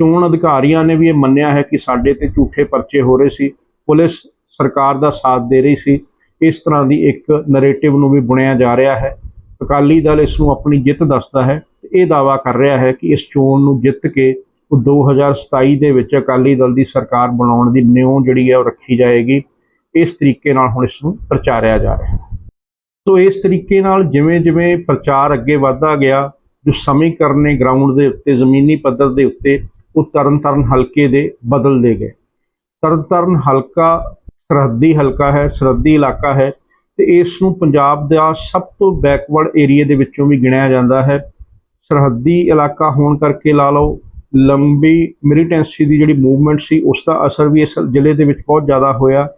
ਚੋਣ ਅਧਿਕਾਰੀਆਂ ਨੇ ਵੀ ਇਹ ਮੰਨਿਆ ਹੈ ਕਿ ਸਾਡੇ ਤੇ ਝੂਠੇ ਪਰਚੇ ਹੋ ਰਹੇ ਸੀ, ਪੁਲਿਸ ਸਰਕਾਰ ਦਾ ਸਾਥ ਦੇ ਰਹੀ ਸੀ। ਇਸ ਤਰ੍ਹਾਂ ਦੀ ਇੱਕ ਨੈਰੇਟਿਵ ਨੂੰ ਵੀ ਬੁਣਿਆ ਜਾ ਰਿਹਾ ਹੈ। ਅਕਾਲੀ ਦਲ ਇਸ ਨੂੰ ਆਪਣੀ ਜਿੱਤ ਦੱਸਦਾ ਹੈ ਤੇ ਇਹ ਦਾਵਾ ਕਰ ਰਿਹਾ ਹੈ ਕਿ ਇਸ ਚੋਣ ਨੂੰ ਜਿੱਤ ਕੇ ਉਹ 2027 ਦੇ ਵਿੱਚ ਅਕਾਲੀ ਦਲ ਦੀ ਸਰਕਾਰ ਬਣਾਉਣ ਦੀ ਨਿਉ ਜਿਹੜੀ ਹੈ ਉਹ ਰੱਖੀ ਜਾਏਗੀ। ਇਸ ਤਰੀਕੇ ਨਾਲ ਹੁਣ ਇਸ ਨੂੰ ਪ੍ਰਚਾਰਿਆ ਜਾ ਰਿਹਾ ਹੈ। ਸੋ ਇਸ ਤਰੀਕੇ ਨਾਲ ਜਿਵੇਂ ਜਿਵੇਂ ਪ੍ਰਚਾਰ ਅੱਗੇ ਵਧਦਾ ਗਿਆ, ਜੋ ਸਮੀਕਰਨ ਨੇ ਗਰਾਊਂਡ ਦੇ ਉੱਤੇ, ਜ਼ਮੀਨੀ ਪੱਧਰ ਦੇ ਉੱਤੇ ਉਹ ਤਰਨਤਾਰਨ ਹਲਕੇ ਦੇ ਬਦਲਦੇ ਗਏ। ਤਰਨਤਾਰਨ ਹਲਕਾ ਸਰਹੱਦੀ ਹਲਕਾ ਹੈ, ਸਰਹੱਦੀ ਇਲਾਕਾ ਹੈ ਤੇ ਇਸ ਨੂੰ ਪੰਜਾਬ ਦਾ ਸਭ ਤੋਂ ਬੈਕਵਰਡ ਏਰੀਆ ਦੇ ਵਿੱਚੋਂ ਵੀ ਗਿਣਿਆ ਜਾਂਦਾ ਹੈ। ਸਰਹੱਦੀ ਇਲਾਕਾ ਹੋਣ ਕਰਕੇ ਲਾ ਲਓ, ਲੰਬੀ ਮਿਲੀਟੈਂਸੀ ਦੀ ਜਿਹੜੀ ਮੂਵਮੈਂਟ ਸੀ, ਉਸ ਦਾ ਅਸਰ ਵੀ ਇਸ ਜ਼ਿਲ੍ਹੇ ਦੇ ਵਿੱਚ ਬਹੁਤ ਜ਼ਿਆਦਾ ਹੋਇਆ।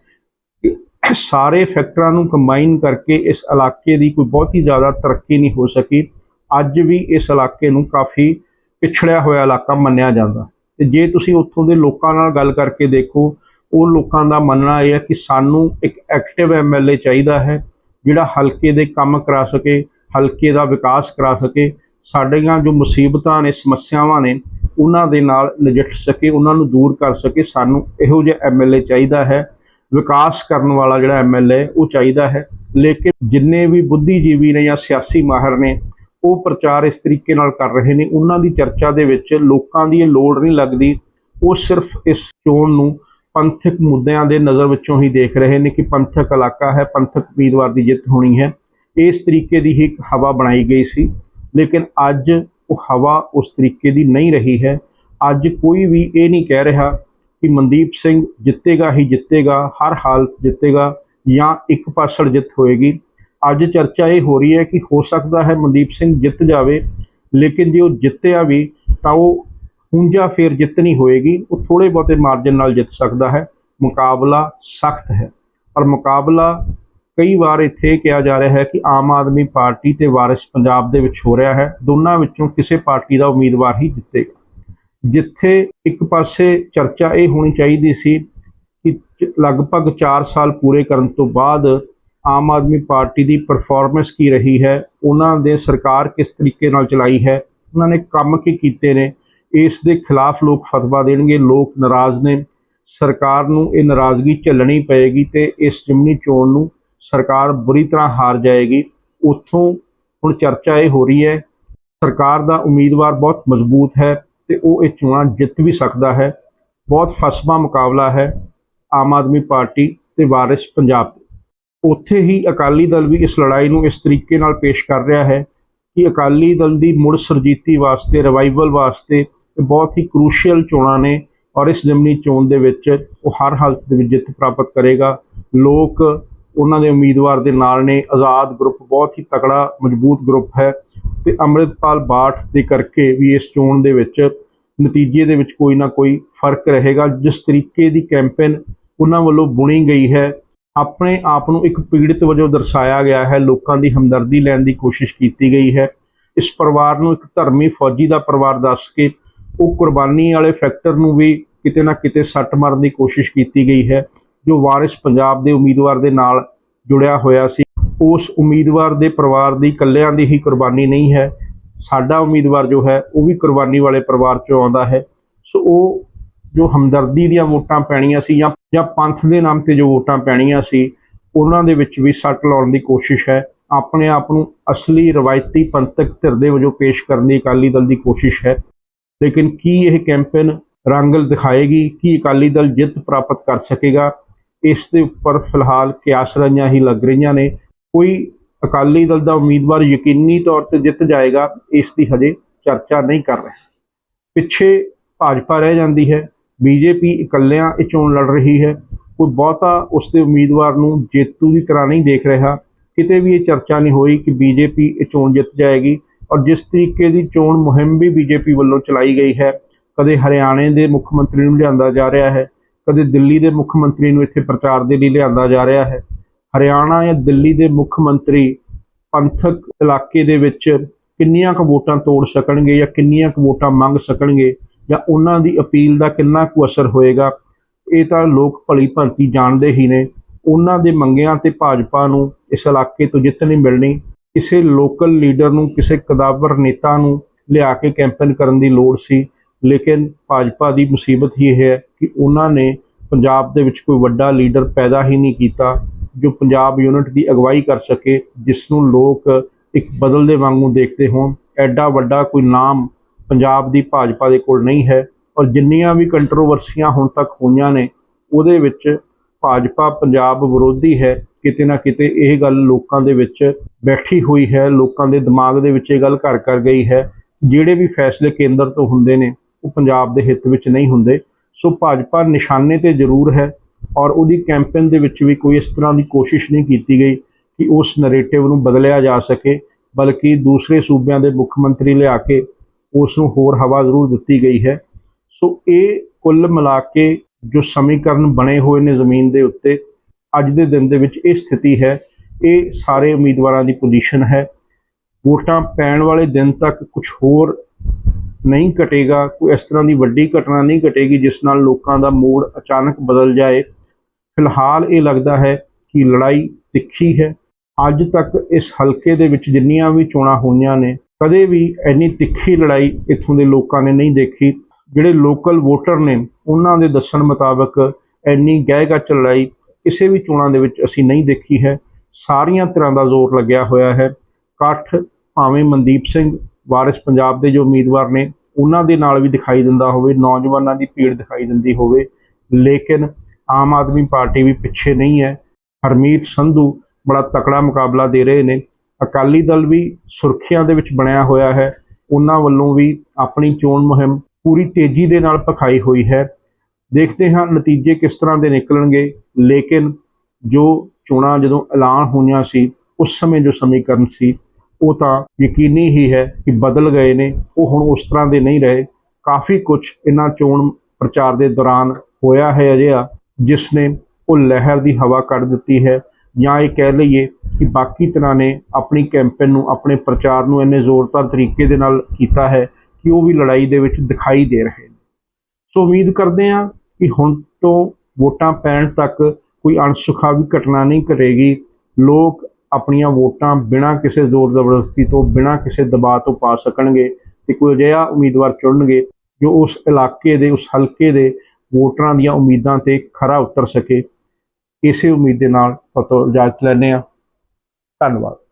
ਸਾਰੇ ਫੈਕਟਰਾਂ ਨੂੰ ਕੰਬਾਈਨ ਕਰਕੇ ਇਸ ਇਲਾਕੇ ਦੀ ਕੋਈ ਬਹੁਤੀ ਜ਼ਿਆਦਾ ਤਰੱਕੀ ਨਹੀਂ ਹੋ ਸਕੀ। ਅੱਜ ਵੀ ਇਸ ਇਲਾਕੇ ਨੂੰ ਕਾਫੀ ਪਿਛੜਿਆ ਹੋਇਆ ਇਲਾਕਾ ਮੰਨਿਆ ਜਾਂਦਾ। ਤੇ ਜੇ ਤੁਸੀਂ ਉੱਥੋਂ ਦੇ ਲੋਕਾਂ ਨਾਲ ਗੱਲ ਕਰਕੇ ਦੇਖੋ, ਉਹ ਲੋਕਾਂ ਦਾ ਮੰਨਣਾ ਇਹ ਹੈ ਕਿ ਸਾਨੂੰ ਇੱਕ ਐਕਟਿਵ ਐਮਐਲਏ ਚਾਹੀਦਾ ਹੈ, ਜਿਹੜਾ ਹਲਕੇ ਦੇ ਕੰਮ ਕਰਾ ਸਕੇ, ਹਲਕੇ ਦਾ ਵਿਕਾਸ ਕਰਾ ਸਕੇ। ਸਾਡੀਆਂ ਜੋ ਮੁਸੀਬਤਾਂ ਨੇ, ਸਮੱਸਿਆਵਾਂ ਨੇ, ਉਹਨਾਂ ਦੇ ਨਾਲ ਨਜਿੱਠ ਸਕੇ, ਉਹਨਾਂ ਨੂੰ ਦੂਰ ਕਰ ਸਕੇ। ਸਾਨੂੰ ਇਹੋ ਜਿਹਾ ਐਮਐਲਏ ਚਾਹੀਦਾ ਹੈ। ਵਿਕਾਸ ਕਰਨ ਵਾਲਾ ਜਿਹੜਾ ਐਮਐਲਏ ਉਹ ਚਾਹੀਦਾ ਹੈ। ਲੇਕਿਨ ਜਿੰਨੇ ਵੀ ਬੁੱਧੀਜੀਵੀ ਨੇ ਜਾਂ ਸਿਆਸੀ ਮਾਹਰ ਨੇ ਉਹ ਪ੍ਰਚਾਰ ਇਸ ਤਰੀਕੇ ਨਾਲ ਕਰ ਰਹੇ ਨੇ। ਉਹਨਾਂ ਦੀ ਚਰਚਾ ਦੇ ਵਿੱਚ ਲੋਕਾਂ ਦੀ ਇਹ ਲੋੜ ਨਹੀਂ ਲੱਗਦੀ। ਉਹ ਸਿਰਫ ਇਸ ਚੋਣ ਨੂੰ ਪੰਥਕ ਮੁੱਦਿਆਂ ਦੇ ਨਜ਼ਰ ਵਿੱਚੋਂ ਹੀ ਦੇਖ ਰਹੇ ਨੇ ਕਿ ਪੰਥਕ ਇਲਾਕਾ ਹੈ, ਪੰਥਕ ਉਮੀਦਵਾਰ ਦੀ ਜਿੱਤ ਹੋਣੀ ਹੈ। ਇਸ ਤਰੀਕੇ ਦੀ ਹੀ ਇੱਕ ਹਵਾ ਬਣਾਈ ਗਈ ਸੀ। ਲੇਕਿਨ ਅੱਜ ਉਹ ਹਵਾ ਉਸ ਤਰੀਕੇ ਦੀ ਨਹੀਂ ਰਹੀ ਹੈ। ਅੱਜ ਕੋਈ ਵੀ ਇਹ ਨਹੀਂ ਕਹਿ ਰਿਹਾ ਕਿ ਮਨਦੀਪ ਸਿੰਘ ਜਿੱਤੇਗਾ ਹੀ ਜਿੱਤੇਗਾ, ਹਰ ਹਾਲਤ ਜਿੱਤੇਗਾ ਜਾਂ ਇੱਕ ਪਾਸੜ ਜਿੱਤ ਹੋਏਗੀ। ਅੱਜ ਚਰਚਾ ਇਹ ਹੋ ਰਹੀ ਹੈ ਕਿ ਹੋ ਸਕਦਾ ਹੈ ਮਨਦੀਪ ਸਿੰਘ ਜਿੱਤ ਜਾਵੇ, ਲੇਕਿਨ ਜੇ ਉਹ ਜਿੱਤਿਆ ਵੀ, ਤਾਂ ਉਹ ਹੁੰਜਾ ਫੇਰ ਜਿੱਤ ਨਹੀਂ ਹੋਏਗੀ। ਉਹ ਥੋੜੇ ਬਹੁਤੇ ਮਾਰਜਨ ਨਾਲ ਜਿੱਤ ਸਕਦਾ ਹੈ। ਮੁਕਾਬਲਾ ਸਖਤ ਹੈ। ਪਰ ਮੁਕਾਬਲਾ ਕਈ ਵਾਰ ਇੱਥੇ ਇਹ ਕਿਹਾ ਜਾ ਰਿਹਾ ਹੈ ਕਿ ਆਮ ਆਦਮੀ ਪਾਰਟੀ ਤੇ ਵਾਰਿਸ ਪੰਜਾਬ ਦੇ ਵਿੱਚ ਹੋ ਰਿਹਾ ਹੈ। ਦੋਨਾਂ ਵਿੱਚੋਂ ਕਿਸੇ ਪਾਰਟੀ ਦਾ ਉਮੀਦਵਾਰ ਹੀ ਜਿੱਤੇਗਾ। ਜਿੱਥੇ ਇੱਕ ਪਾਸੇ ਚਰਚਾ ਇਹ ਹੋਣੀ ਚਾਹੀਦੀ ਸੀ ਕਿ ਲਗਭਗ 4 ਸਾਲ ਪੂਰੇ ਕਰਨ ਤੋਂ ਬਾਅਦ ਆਮ ਆਦਮੀ ਪਾਰਟੀ ਦੀ ਪਰਫਾਰਮੈਂਸ ਕੀ ਰਹੀ ਹੈ? ਉਹਨਾਂ ਦੇ ਸਰਕਾਰ ਕਿਸ ਤਰੀਕੇ ਨਾਲ ਚਲਾਈ ਹੈ? ਉਹਨਾਂ ਨੇ ਕੰਮ ਕੀ ਕੀਤੇ ਨੇ? ਇਸ ਦੇ ਖਿਲਾਫ ਲੋਕ ਫਤਵਾ ਦੇਣਗੇ, ਲੋਕ ਨਾਰਾਜ਼ ਨੇ। ਸਰਕਾਰ ਨੂੰ ਇਹ ਨਾਰਾਜ਼ਗੀ ਝੱਲਣੀ ਪਏਗੀ ਤੇ ਇਸ ਜਿਮਨੀ ਚੋਣ ਨੂੰ ਸਰਕਾਰ ਬੁਰੀ ਤਰ੍ਹਾਂ ਹਾਰ ਜਾਏਗੀ। ਉੱਥੋਂ ਹੁਣ ਚਰਚਾ ਇਹ ਹੋ ਰਹੀ ਹੈ, ਸਰਕਾਰ ਦਾ ਉਮੀਦਵਾਰ ਬਹੁਤ ਮਜ਼ਬੂਤ ਹੈ ਤੇ ਉਹ ਇਹ ਚੋਣਾਂ ਜਿੱਤ ਵੀ ਸਕਦਾ ਹੈ। ਬਹੁਤ ਫਸਮਾ ਮੁਕਾਬਲਾ ਹੈ ਆਮ ਆਦਮੀ ਪਾਰਟੀ ਤੇ ਵਾਰਿਸ ਪੰਜਾਬ ਦੇ ਉੱਥੇ ਹੀ ਅਕਾਲੀ ਦਲ ਵੀ ਇਸ ਲੜਾਈ ਨੂੰ ਇਸ ਤਰੀਕੇ ਨਾਲ ਪੇਸ਼ ਕਰ ਰਿਹਾ ਹੈ ਕਿ ਅਕਾਲੀ ਦਲ ਦੀ ਮੁੜ ਸਰਜੀਤੀ ਵਾਸਤੇ ਰਿਵਾਈਵਲ ਵਾਸਤੇ ਇਹ ਬਹੁਤ ਹੀ ਕ੍ਰੂਸ਼ੀਅਲ ਚੋਣਾਂ ਨੇ ਔਰ ਇਸ ਜ਼ਿਮਨੀ ਚੋਣ ਦੇ ਵਿੱਚ ਉਹ ਹਰ ਹਾਲਤ ਦੇ ਵਿੱਚ ਜਿੱਤ ਪ੍ਰਾਪਤ ਕਰੇਗਾ। ਲੋਕ ਉਹਨਾਂ ਦੇ ਉਮੀਦਵਾਰ ਦੇ ਨਾਲ ਨੇ। ਆਜ਼ਾਦ ਗਰੁੱਪ ਬਹੁਤ ਹੀ ਤਕੜਾ, ਮਜ਼ਬੂਤ ਗਰੁੱਪ ਹੈ ਤੇ ਅੰਮ੍ਰਿਤਪਾਲ ਬਾਠ ਦੇ ਕਰਕੇ ਵੀ ਇਸ ਚੋਣ ਦੇ ਵਿੱਚ ਨਤੀਜੇ ਦੇ ਵਿੱਚ ਕੋਈ ਨਾ ਕੋਈ ਫ਼ਰਕ ਰਹੇਗਾ। ਜਿਸ ਤਰੀਕੇ ਦੀ ਕੈਂਪੇਨ ਉਹਨਾਂ ਵੱਲੋਂ ਬੁਣੀ ਗਈ ਹੈ ਆਪਣੇ ਆਪ ਨੂੰ ਇੱਕ ਪੀੜਿਤ ਵਜੋਂ ਦਰਸਾਇਆ ਗਿਆ ਹੈ, ਲੋਕਾਂ ਦੀ ਹਮਦਰਦੀ ਲੈਣ ਦੀ ਕੋਸ਼ਿਸ਼ ਕੀਤੀ ਗਈ ਹੈ। ਇਸ ਪਰਿਵਾਰ ਨੂੰ ਇੱਕ ਧਰਮੀ ਫੌਜੀ ਦਾ ਪਰਿਵਾਰ ਦੱਸ ਕੇ ਉਹ ਕੁਰਬਾਨੀ ਵਾਲੇ ਫੈਕਟਰ ਨੂੰ ਵੀ ਕਿਤੇ ਨਾ ਕਿਤੇ ਸੱਟ ਮਾਰਨ ਦੀ ਕੋਸ਼ਿਸ਼ ਕੀਤੀ ਗਈ ਹੈ, ਜੋ ਵਾਰਿਸ ਪੰਜਾਬ ਦੇ ਉਮੀਦਵਾਰ ਦੇ ਨਾਲ ਜੁੜਿਆ ਹੋਇਆ ਸੀ। ਉਸ ਉਮੀਦਵਾਰ ਦੇ ਪਰਿਵਾਰ ਦੀ ਇਕੱਲਿਆਂ ਦੀ ਹੀ ਕੁਰਬਾਨੀ ਨਹੀਂ ਹੈ, ਸਾਡਾ ਉਮੀਦਵਾਰ ਜੋ ਹੈ, ਉਹ ਵੀ ਕੁਰਬਾਨੀ ਵਾਲੇ ਪਰਿਵਾਰ ਚੋਂ ਆਉਂਦਾ ਹੈ। ਸੋ ਉਹ ਜੋ ਹਮਦਰਦੀ ਦੀਆਂ ਵੋਟਾਂ ਪੈਣੀਆਂ ਸੀ ਜਾਂ ਜਾਂ ਪੰਥ ਦੇ ਨਾਮ ਤੇ ਜੋ ਵੋਟਾਂ ਪੈਣੀਆਂ ਸੀ, ਉਹਨਾਂ ਦੇ ਵਿੱਚ ਵੀ ਸੱਟ ਲਾਉਣ ਦੀ ਕੋਸ਼ਿਸ਼ ਹੈ। ਆਪਣੇ ਆਪ ਨੂੰ ਅਸਲੀ ਰਵਾਇਤੀ ਪੰਥਕ ਧਿਰ ਦੇ ਵਜੋਂ ਪੇਸ਼ ਕਰਨ ਦੀ ਅਕਾਲੀ ਦਲ ਦੀ ਕੋਸ਼ਿਸ਼ ਹੈ। ਲੇਕਿਨ ਕੀ ਇਹ ਕੈਂਪੇਨ ਰੰਗਲ ਦਿਖਾਏਗੀ? ਕੀ ਅਕਾਲੀ ਦਲ ਜਿੱਤ ਪ੍ਰਾਪਤ ਕਰ ਸਕੇਗਾ? ਇਸ ਦੇ ਉੱਪਰ ਫਿਲਹਾਲ ਕਿਆਸ ਰਹੀਆਂ ਹੀ ਲੱਗ ਰਹੀਆਂ ਨੇ। ਕੋਈ ਅਕਾਲੀ ਦਲ ਦਾ ਉਮੀਦਵਾਰ ਯਕੀਨੀ ਤੌਰ ਤੇ ਜਿੱਤ ਜਾਏਗਾ, ਇਸ ਦੀ ਹਜੇ ਚਰਚਾ ਨਹੀਂ ਕਰ ਰਹੇ। ਪਿੱਛੇ ਭਾਜਪਾ ਰਹਿ ਜਾਂਦੀ ਹੈ। ਬੀਜੇਪੀ ਇਕੱਲਿਆਂ ਇਹ ਚੋਣ ਲੜ ਰਹੀ ਹੈ। ਕੋਈ ਬਹੁਤਾ ਉਸ ਦੇ ਉਮੀਦਵਾਰ ਨੂੰ ਜੇਤੂ ਦੀ ਤਰ੍ਹਾਂ ਨਹੀਂ ਦੇਖ ਰਿਹਾ। ਕਿਤੇ ਵੀ ਇਹ ਚਰਚਾ ਨਹੀਂ ਹੋਈ ਕਿ ਬੀਜੇਪੀ ਇਹ ਚੋਣ ਜਿੱਤ ਜਾਏਗੀ ਔਰ ਜਿਸ ਤਰੀਕੇ ਦੀ ਚੋਣ ਮੁਹਿੰਮ ਵੀ ਬੀਜੇਪੀ ਵੱਲੋਂ ਚਲਾਈ ਗਈ ਹੈ, ਕਦੇ ਹਰਿਆਣੇ ਦੇ ਮੁੱਖ ਮੰਤਰੀ ਨੂੰ ਲਿਆਂਦਾ ਜਾ ਰਿਹਾ ਹੈ, ਕਦੇ ਦਿੱਲੀ ਦੇ ਮੁੱਖ ਮੰਤਰੀ ਨੂੰ ਇੱਥੇ ਪ੍ਰਚਾਰ ਦੇ ਲਈ ਲਿਆਂਦਾ ਜਾ ਰਿਹਾ ਹੈ। ਹਰਿਆਣਾ ਜਾਂ ਦਿੱਲੀ ਦੇ ਮੁੱਖ ਮੰਤਰੀ ਪੰਥਕ ਇਲਾਕੇ ਦੇ ਵਿੱਚ ਕਿੰਨੀਆਂ ਕੁ ਵੋਟਾਂ ਤੋੜ ਸਕਣਗੇ ਜਾਂ ਕਿੰਨੀਆਂ ਕੁ ਵੋਟਾਂ ਮੰਗ ਸਕਣਗੇ ਜਾਂ ਉਹਨਾਂ ਦੀ ਅਪੀਲ ਦਾ ਕਿੰਨਾ ਕੁ ਅਸਰ ਹੋਏਗਾ, ਇਹ ਤਾਂ ਲੋਕ ਭਲੀ ਭਾਂਤੀ ਜਾਣਦੇ ਹੀ ਨੇ। ਉਹਨਾਂ ਦੇ ਮੰਗਿਆਂ ਤੇ ਭਾਜਪਾ ਨੂੰ ਇਸ ਇਲਾਕੇ ਤੋਂ ਜਿੱਤ ਨਹੀਂ ਮਿਲਣੀ। ਕਿਸੇ ਲੋਕਲ ਲੀਡਰ ਨੂੰ, ਕਿਸੇ ਕਦਾਵਰ ਨੇਤਾ ਨੂੰ ਲਿਆ ਕੇ ਕੈਂਪੇਨ ਕਰਨ ਦੀ ਲੋੜ ਸੀ। ਲੇਕਿਨ ਭਾਜਪਾ ਦੀ ਮੁਸੀਬਤ ਹੀ ਇਹ ਹੈ ਕਿ ਉਹਨਾਂ ਨੇ ਪੰਜਾਬ ਦੇ ਵਿੱਚ ਕੋਈ ਵੱਡਾ ਲੀਡਰ ਪੈਦਾ ਹੀ ਨਹੀਂ ਕੀਤਾ, ਜੋ ਪੰਜਾਬ ਯੂਨਿਟ ਦੀ ਅਗਵਾਈ ਕਰ ਸਕੇ, ਜਿਸ ਨੂੰ ਲੋਕ ਇੱਕ ਬਦਲਦੇ ਵਾਂਗੂ ਦੇਖਦੇ ਹੋਣ। ਐਡਾ ਵੱਡਾ ਕੋਈ ਨਾਮ ਪੰਜਾਬ ਦੀ ਭਾਜਪਾ ਦੇ ਕੋਲ ਨਹੀਂ ਹੈ ਔਰ ਜਿੰਨੀਆਂ ਵੀ ਕੰਟਰੋਵਰਸੀਆਂ ਹੁਣ ਤੱਕ ਹੋਈਆਂ ਨੇ, ਉਹਦੇ ਵਿੱਚ ਭਾਜਪਾ ਪੰਜਾਬ ਵਿਰੋਧੀ ਹੈ, ਕਿਤੇ ਨਾ ਕਿਤੇ ਇਹ ਗੱਲ ਲੋਕਾਂ ਦੇ ਵਿੱਚ ਬੈਠੀ ਹੋਈ ਹੈ, ਲੋਕਾਂ ਦੇ ਦਿਮਾਗ ਦੇ ਵਿੱਚ ਇਹ ਗੱਲ ਘਰ ਕਰ ਗਈ ਹੈ, ਜਿਹੜੇ ਵੀ ਫੈਸਲੇ ਕੇਂਦਰ ਤੋਂ ਹੁੰਦੇ ਨੇ, ਉਹ ਪੰਜਾਬ ਦੇ ਹਿੱਤ ਵਿੱਚ ਨਹੀਂ ਹੁੰਦੇ। ਸੋ ਭਾਜਪਾ ਨਿਸ਼ਾਨੇ ਤੇ ਜ਼ਰੂਰ ਹੈ ਔਰ ਉਹਦੀ ਕੈਂਪੇਨ ਦੇ ਵਿੱਚ ਵੀ ਕੋਈ ਇਸ ਤਰ੍ਹਾਂ ਦੀ ਕੋਸ਼ਿਸ਼ ਨਹੀਂ ਕੀਤੀ ਗਈ ਕਿ ਉਸ ਨੈਰੇਟਿਵ ਨੂੰ ਬਦਲਿਆ ਜਾ ਸਕੇ, ਬਲਕਿ ਦੂਸਰੇ ਸੂਬਿਆਂ ਦੇ ਮੁੱਖ ਮੰਤਰੀ ਲਿਆ ਕੇ ਉਸ ਨੂੰ ਹੋਰ ਹਵਾ ਜ਼ਰੂਰ ਦਿੱਤੀ ਗਈ ਹੈ। ਸੋ ਇਹ ਕੁੱਲ ਮਿਲਾ ਕੇ ਜੋ ਸਮੀਕਰਨ ਬਣੇ ਹੋਏ ਨੇ ਜ਼ਮੀਨ ਦੇ ਉੱਤੇ, ਅੱਜ ਦੇ ਦਿਨ ਦੇ ਵਿੱਚ ਇਹ ਸਥਿਤੀ ਹੈ। ਇਹ ਸਾਰੇ ਉਮੀਦਵਾਰਾਂ ਦੀ ਪੋਜੀਸ਼ਨ ਹੈ। ਵੋਟਾਂ ਪੈਣ ਵਾਲੇ ਦਿਨ ਤੱਕ ਕੁਝ ਹੋਰ ਨਹੀਂ ਘਟੇਗਾ, ਕੋਈ ਇਸ ਤਰ੍ਹਾਂ ਦੀ ਵੱਡੀ ਘਟਨਾ ਨਹੀਂ ਘਟੇਗੀ ਜਿਸ ਨਾਲ ਲੋਕਾਂ ਦਾ ਮੂਡ ਅਚਾਨਕ ਬਦਲ ਜਾਏ। ਫਿਲਹਾਲ ਇਹ ਲੱਗਦਾ ਹੈ ਕਿ ਲੜਾਈ ਤਿੱਖੀ ਹੈ। ਅੱਜ ਤੱਕ ਇਸ ਹਲਕੇ ਦੇ ਵਿੱਚ ਜਿੰਨੀਆਂ ਵੀ ਚੋਣਾਂ ਹੋਈਆਂ ਨੇ ਕਦੇ ਵੀ ਇੰਨੀ ਤਿੱਖੀ ਲੜਾਈ ਇੱਥੋਂ ਦੇ ਲੋਕਾਂ ਨੇ ਨਹੀਂ ਦੇਖੀ। ਜਿਹੜੇ ਲੋਕਲ ਵੋਟਰ ਨੇ, ਉਹਨਾਂ ਦੇ ਦੱਸਣ ਮੁਤਾਬਕ ਇੰਨੀ ਗਹਿਗੱਚ ਲੜਾਈ ਕਿਸੇ ਵੀ ਚੋਣਾਂ ਦੇ ਵਿੱਚ ਅਸੀਂ ਨਹੀਂ ਦੇਖੀ ਹੈ। ਸਾਰੀਆਂ ਤਰ੍ਹਾਂ ਦਾ ਜ਼ੋਰ ਲੱਗਿਆ ਹੋਇਆ ਹੈ। ਇਕੱਠ ਭਾਵੇਂ ਮਨਦੀਪ ਸਿੰਘ, ਵਾਰਿਸ ਪੰਜਾਬ ਦੇ ਜੋ ਉਮੀਦਵਾਰ ਨੇ, ਉਹਨਾਂ ਦੇ ਨਾਲ ਵੀ ਦਿਖਾਈ ਦਿੰਦਾ ਹੋਵੇ, ਨੌਜਵਾਨਾਂ ਦੀ ਭੀੜ ਦਿਖਾਈ ਦਿੰਦੀ ਹੋਵੇ। ਲੇਕਿਨ ਆਮ ਆਦਮੀ ਪਾਰਟੀ ਵੀ ਪਿੱਛੇ ਨਹੀਂ ਹੈ। ਹਰਮੀਤ ਸੰਧੂ ਬੜਾ ਤਕੜਾ ਮੁਕਾਬਲਾ ਦੇ ਰਹੇ ਨੇ। ਅਕਾਲੀ ਦਲ ਵੀ ਸੁਰੱਖਿਆ ਦੇ ਵਿੱਚ ਬਣਿਆ ਹੋਇਆ ਹੈ। ਉਹਨਾਂ ਵੱਲੋਂ ਵੀ ਆਪਣੀ ਚੋਣ ਮੁਹਿੰਮ ਪੂਰੀ ਤੇਜ਼ੀ ਦੇ ਨਾਲ ਪਖਾਈ ਹੋਈ ਹੈ। ਦੇਖਦੇ ਹਾਂ ਨਤੀਜੇ ਕਿਸ ਤਰ੍ਹਾਂ ਦੇ ਨਿਕਲਣਗੇ। ਲੇਕਿਨ ਜੋ ਚੋਣਾਂ ਜਦੋਂ ਐਲਾਨ ਹੋਈਆਂ ਸੀ, ਉਸ ਸਮੇਂ ਜੋ ਸਮੀਕਰਨ ਸੀ, ਉਹ ਤਾਂ ਯਕੀਨੀ ਹੀ ਹੈ ਕਿ ਬਦਲ ਗਏ ਨੇ। ਉਹ ਹੁਣ ਉਸ ਤਰ੍ਹਾਂ ਦੇ ਨਹੀਂ ਰਹੇ। ਕਾਫੀ ਕੁਝ ਇਹਨਾਂ ਚੋਣ ਪ੍ਰਚਾਰ ਦੇ ਦੌਰਾਨ ਹੋਇਆ ਹੈ ਅਜਿਹਾ, ਜਿਸ ਨੇ ਉਹ ਲਹਿਰ ਦੀ ਹਵਾ ਕੱਢ ਦਿੱਤੀ ਹੈ। ਜਾਂ ਇਹ ਕਹਿ ਲਈਏ ਕਿ ਬਾਕੀ ਤਰ੍ਹਾਂ ਨੇ ਆਪਣੀ ਕੈਂਪੇਨ ਨੂੰ, ਆਪਣੇ ਪ੍ਰਚਾਰ ਨੂੰ ਇੰਨੇ ਜ਼ੋਰਦਾਰ ਤਰੀਕੇ ਦੇ ਨਾਲ ਕੀਤਾ ਹੈ ਕਿ ਉਹ ਵੀ ਲੜਾਈ ਦੇ ਵਿੱਚ ਦਿਖਾਈ ਦੇ ਰਹੇ ਨੇ। ਸੋ ਉਮੀਦ ਕਰਦੇ ਹਾਂ ਕਿ ਹੁਣ ਤੋਂ ਵੋਟਾਂ ਪੈਣ ਤੱਕ ਕੋਈ ਅਣਸੁਖਾਵੀ ਘਟਨਾ ਨਹੀਂ ਘਟੇਗੀ। ਲੋਕ ਆਪਣੀਆਂ ਵੋਟਾਂ ਬਿਨਾਂ ਕਿਸੇ ਜ਼ੋਰ ਜ਼ਬਰਦਸਤੀ ਤੋਂ, ਬਿਨਾਂ ਕਿਸੇ ਦਬਾਅ ਤੋਂ ਪਾ ਸਕਣਗੇ ਤੇ ਕੋਈ ਅਜਿਹਾ ਉਮੀਦਵਾਰ ਚੁਣਨਗੇ ਜੋ ਉਸ ਇਲਾਕੇ ਦੇ, ਉਸ ਹਲਕੇ ਦੇ ਵੋਟਰਾਂ ਦੀਆਂ ਉਮੀਦਾਂ ਤੇ ਖਰਾ ਉਤਰ ਸਕੇ। ਇਸੇ ਉਮੀਦ ਦੇ ਨਾਲ ਫਤੋ ਇਜਾਜ਼ਤ ਲੈਂਦੇ ਹਾਂ। ਧੰਨਵਾਦ।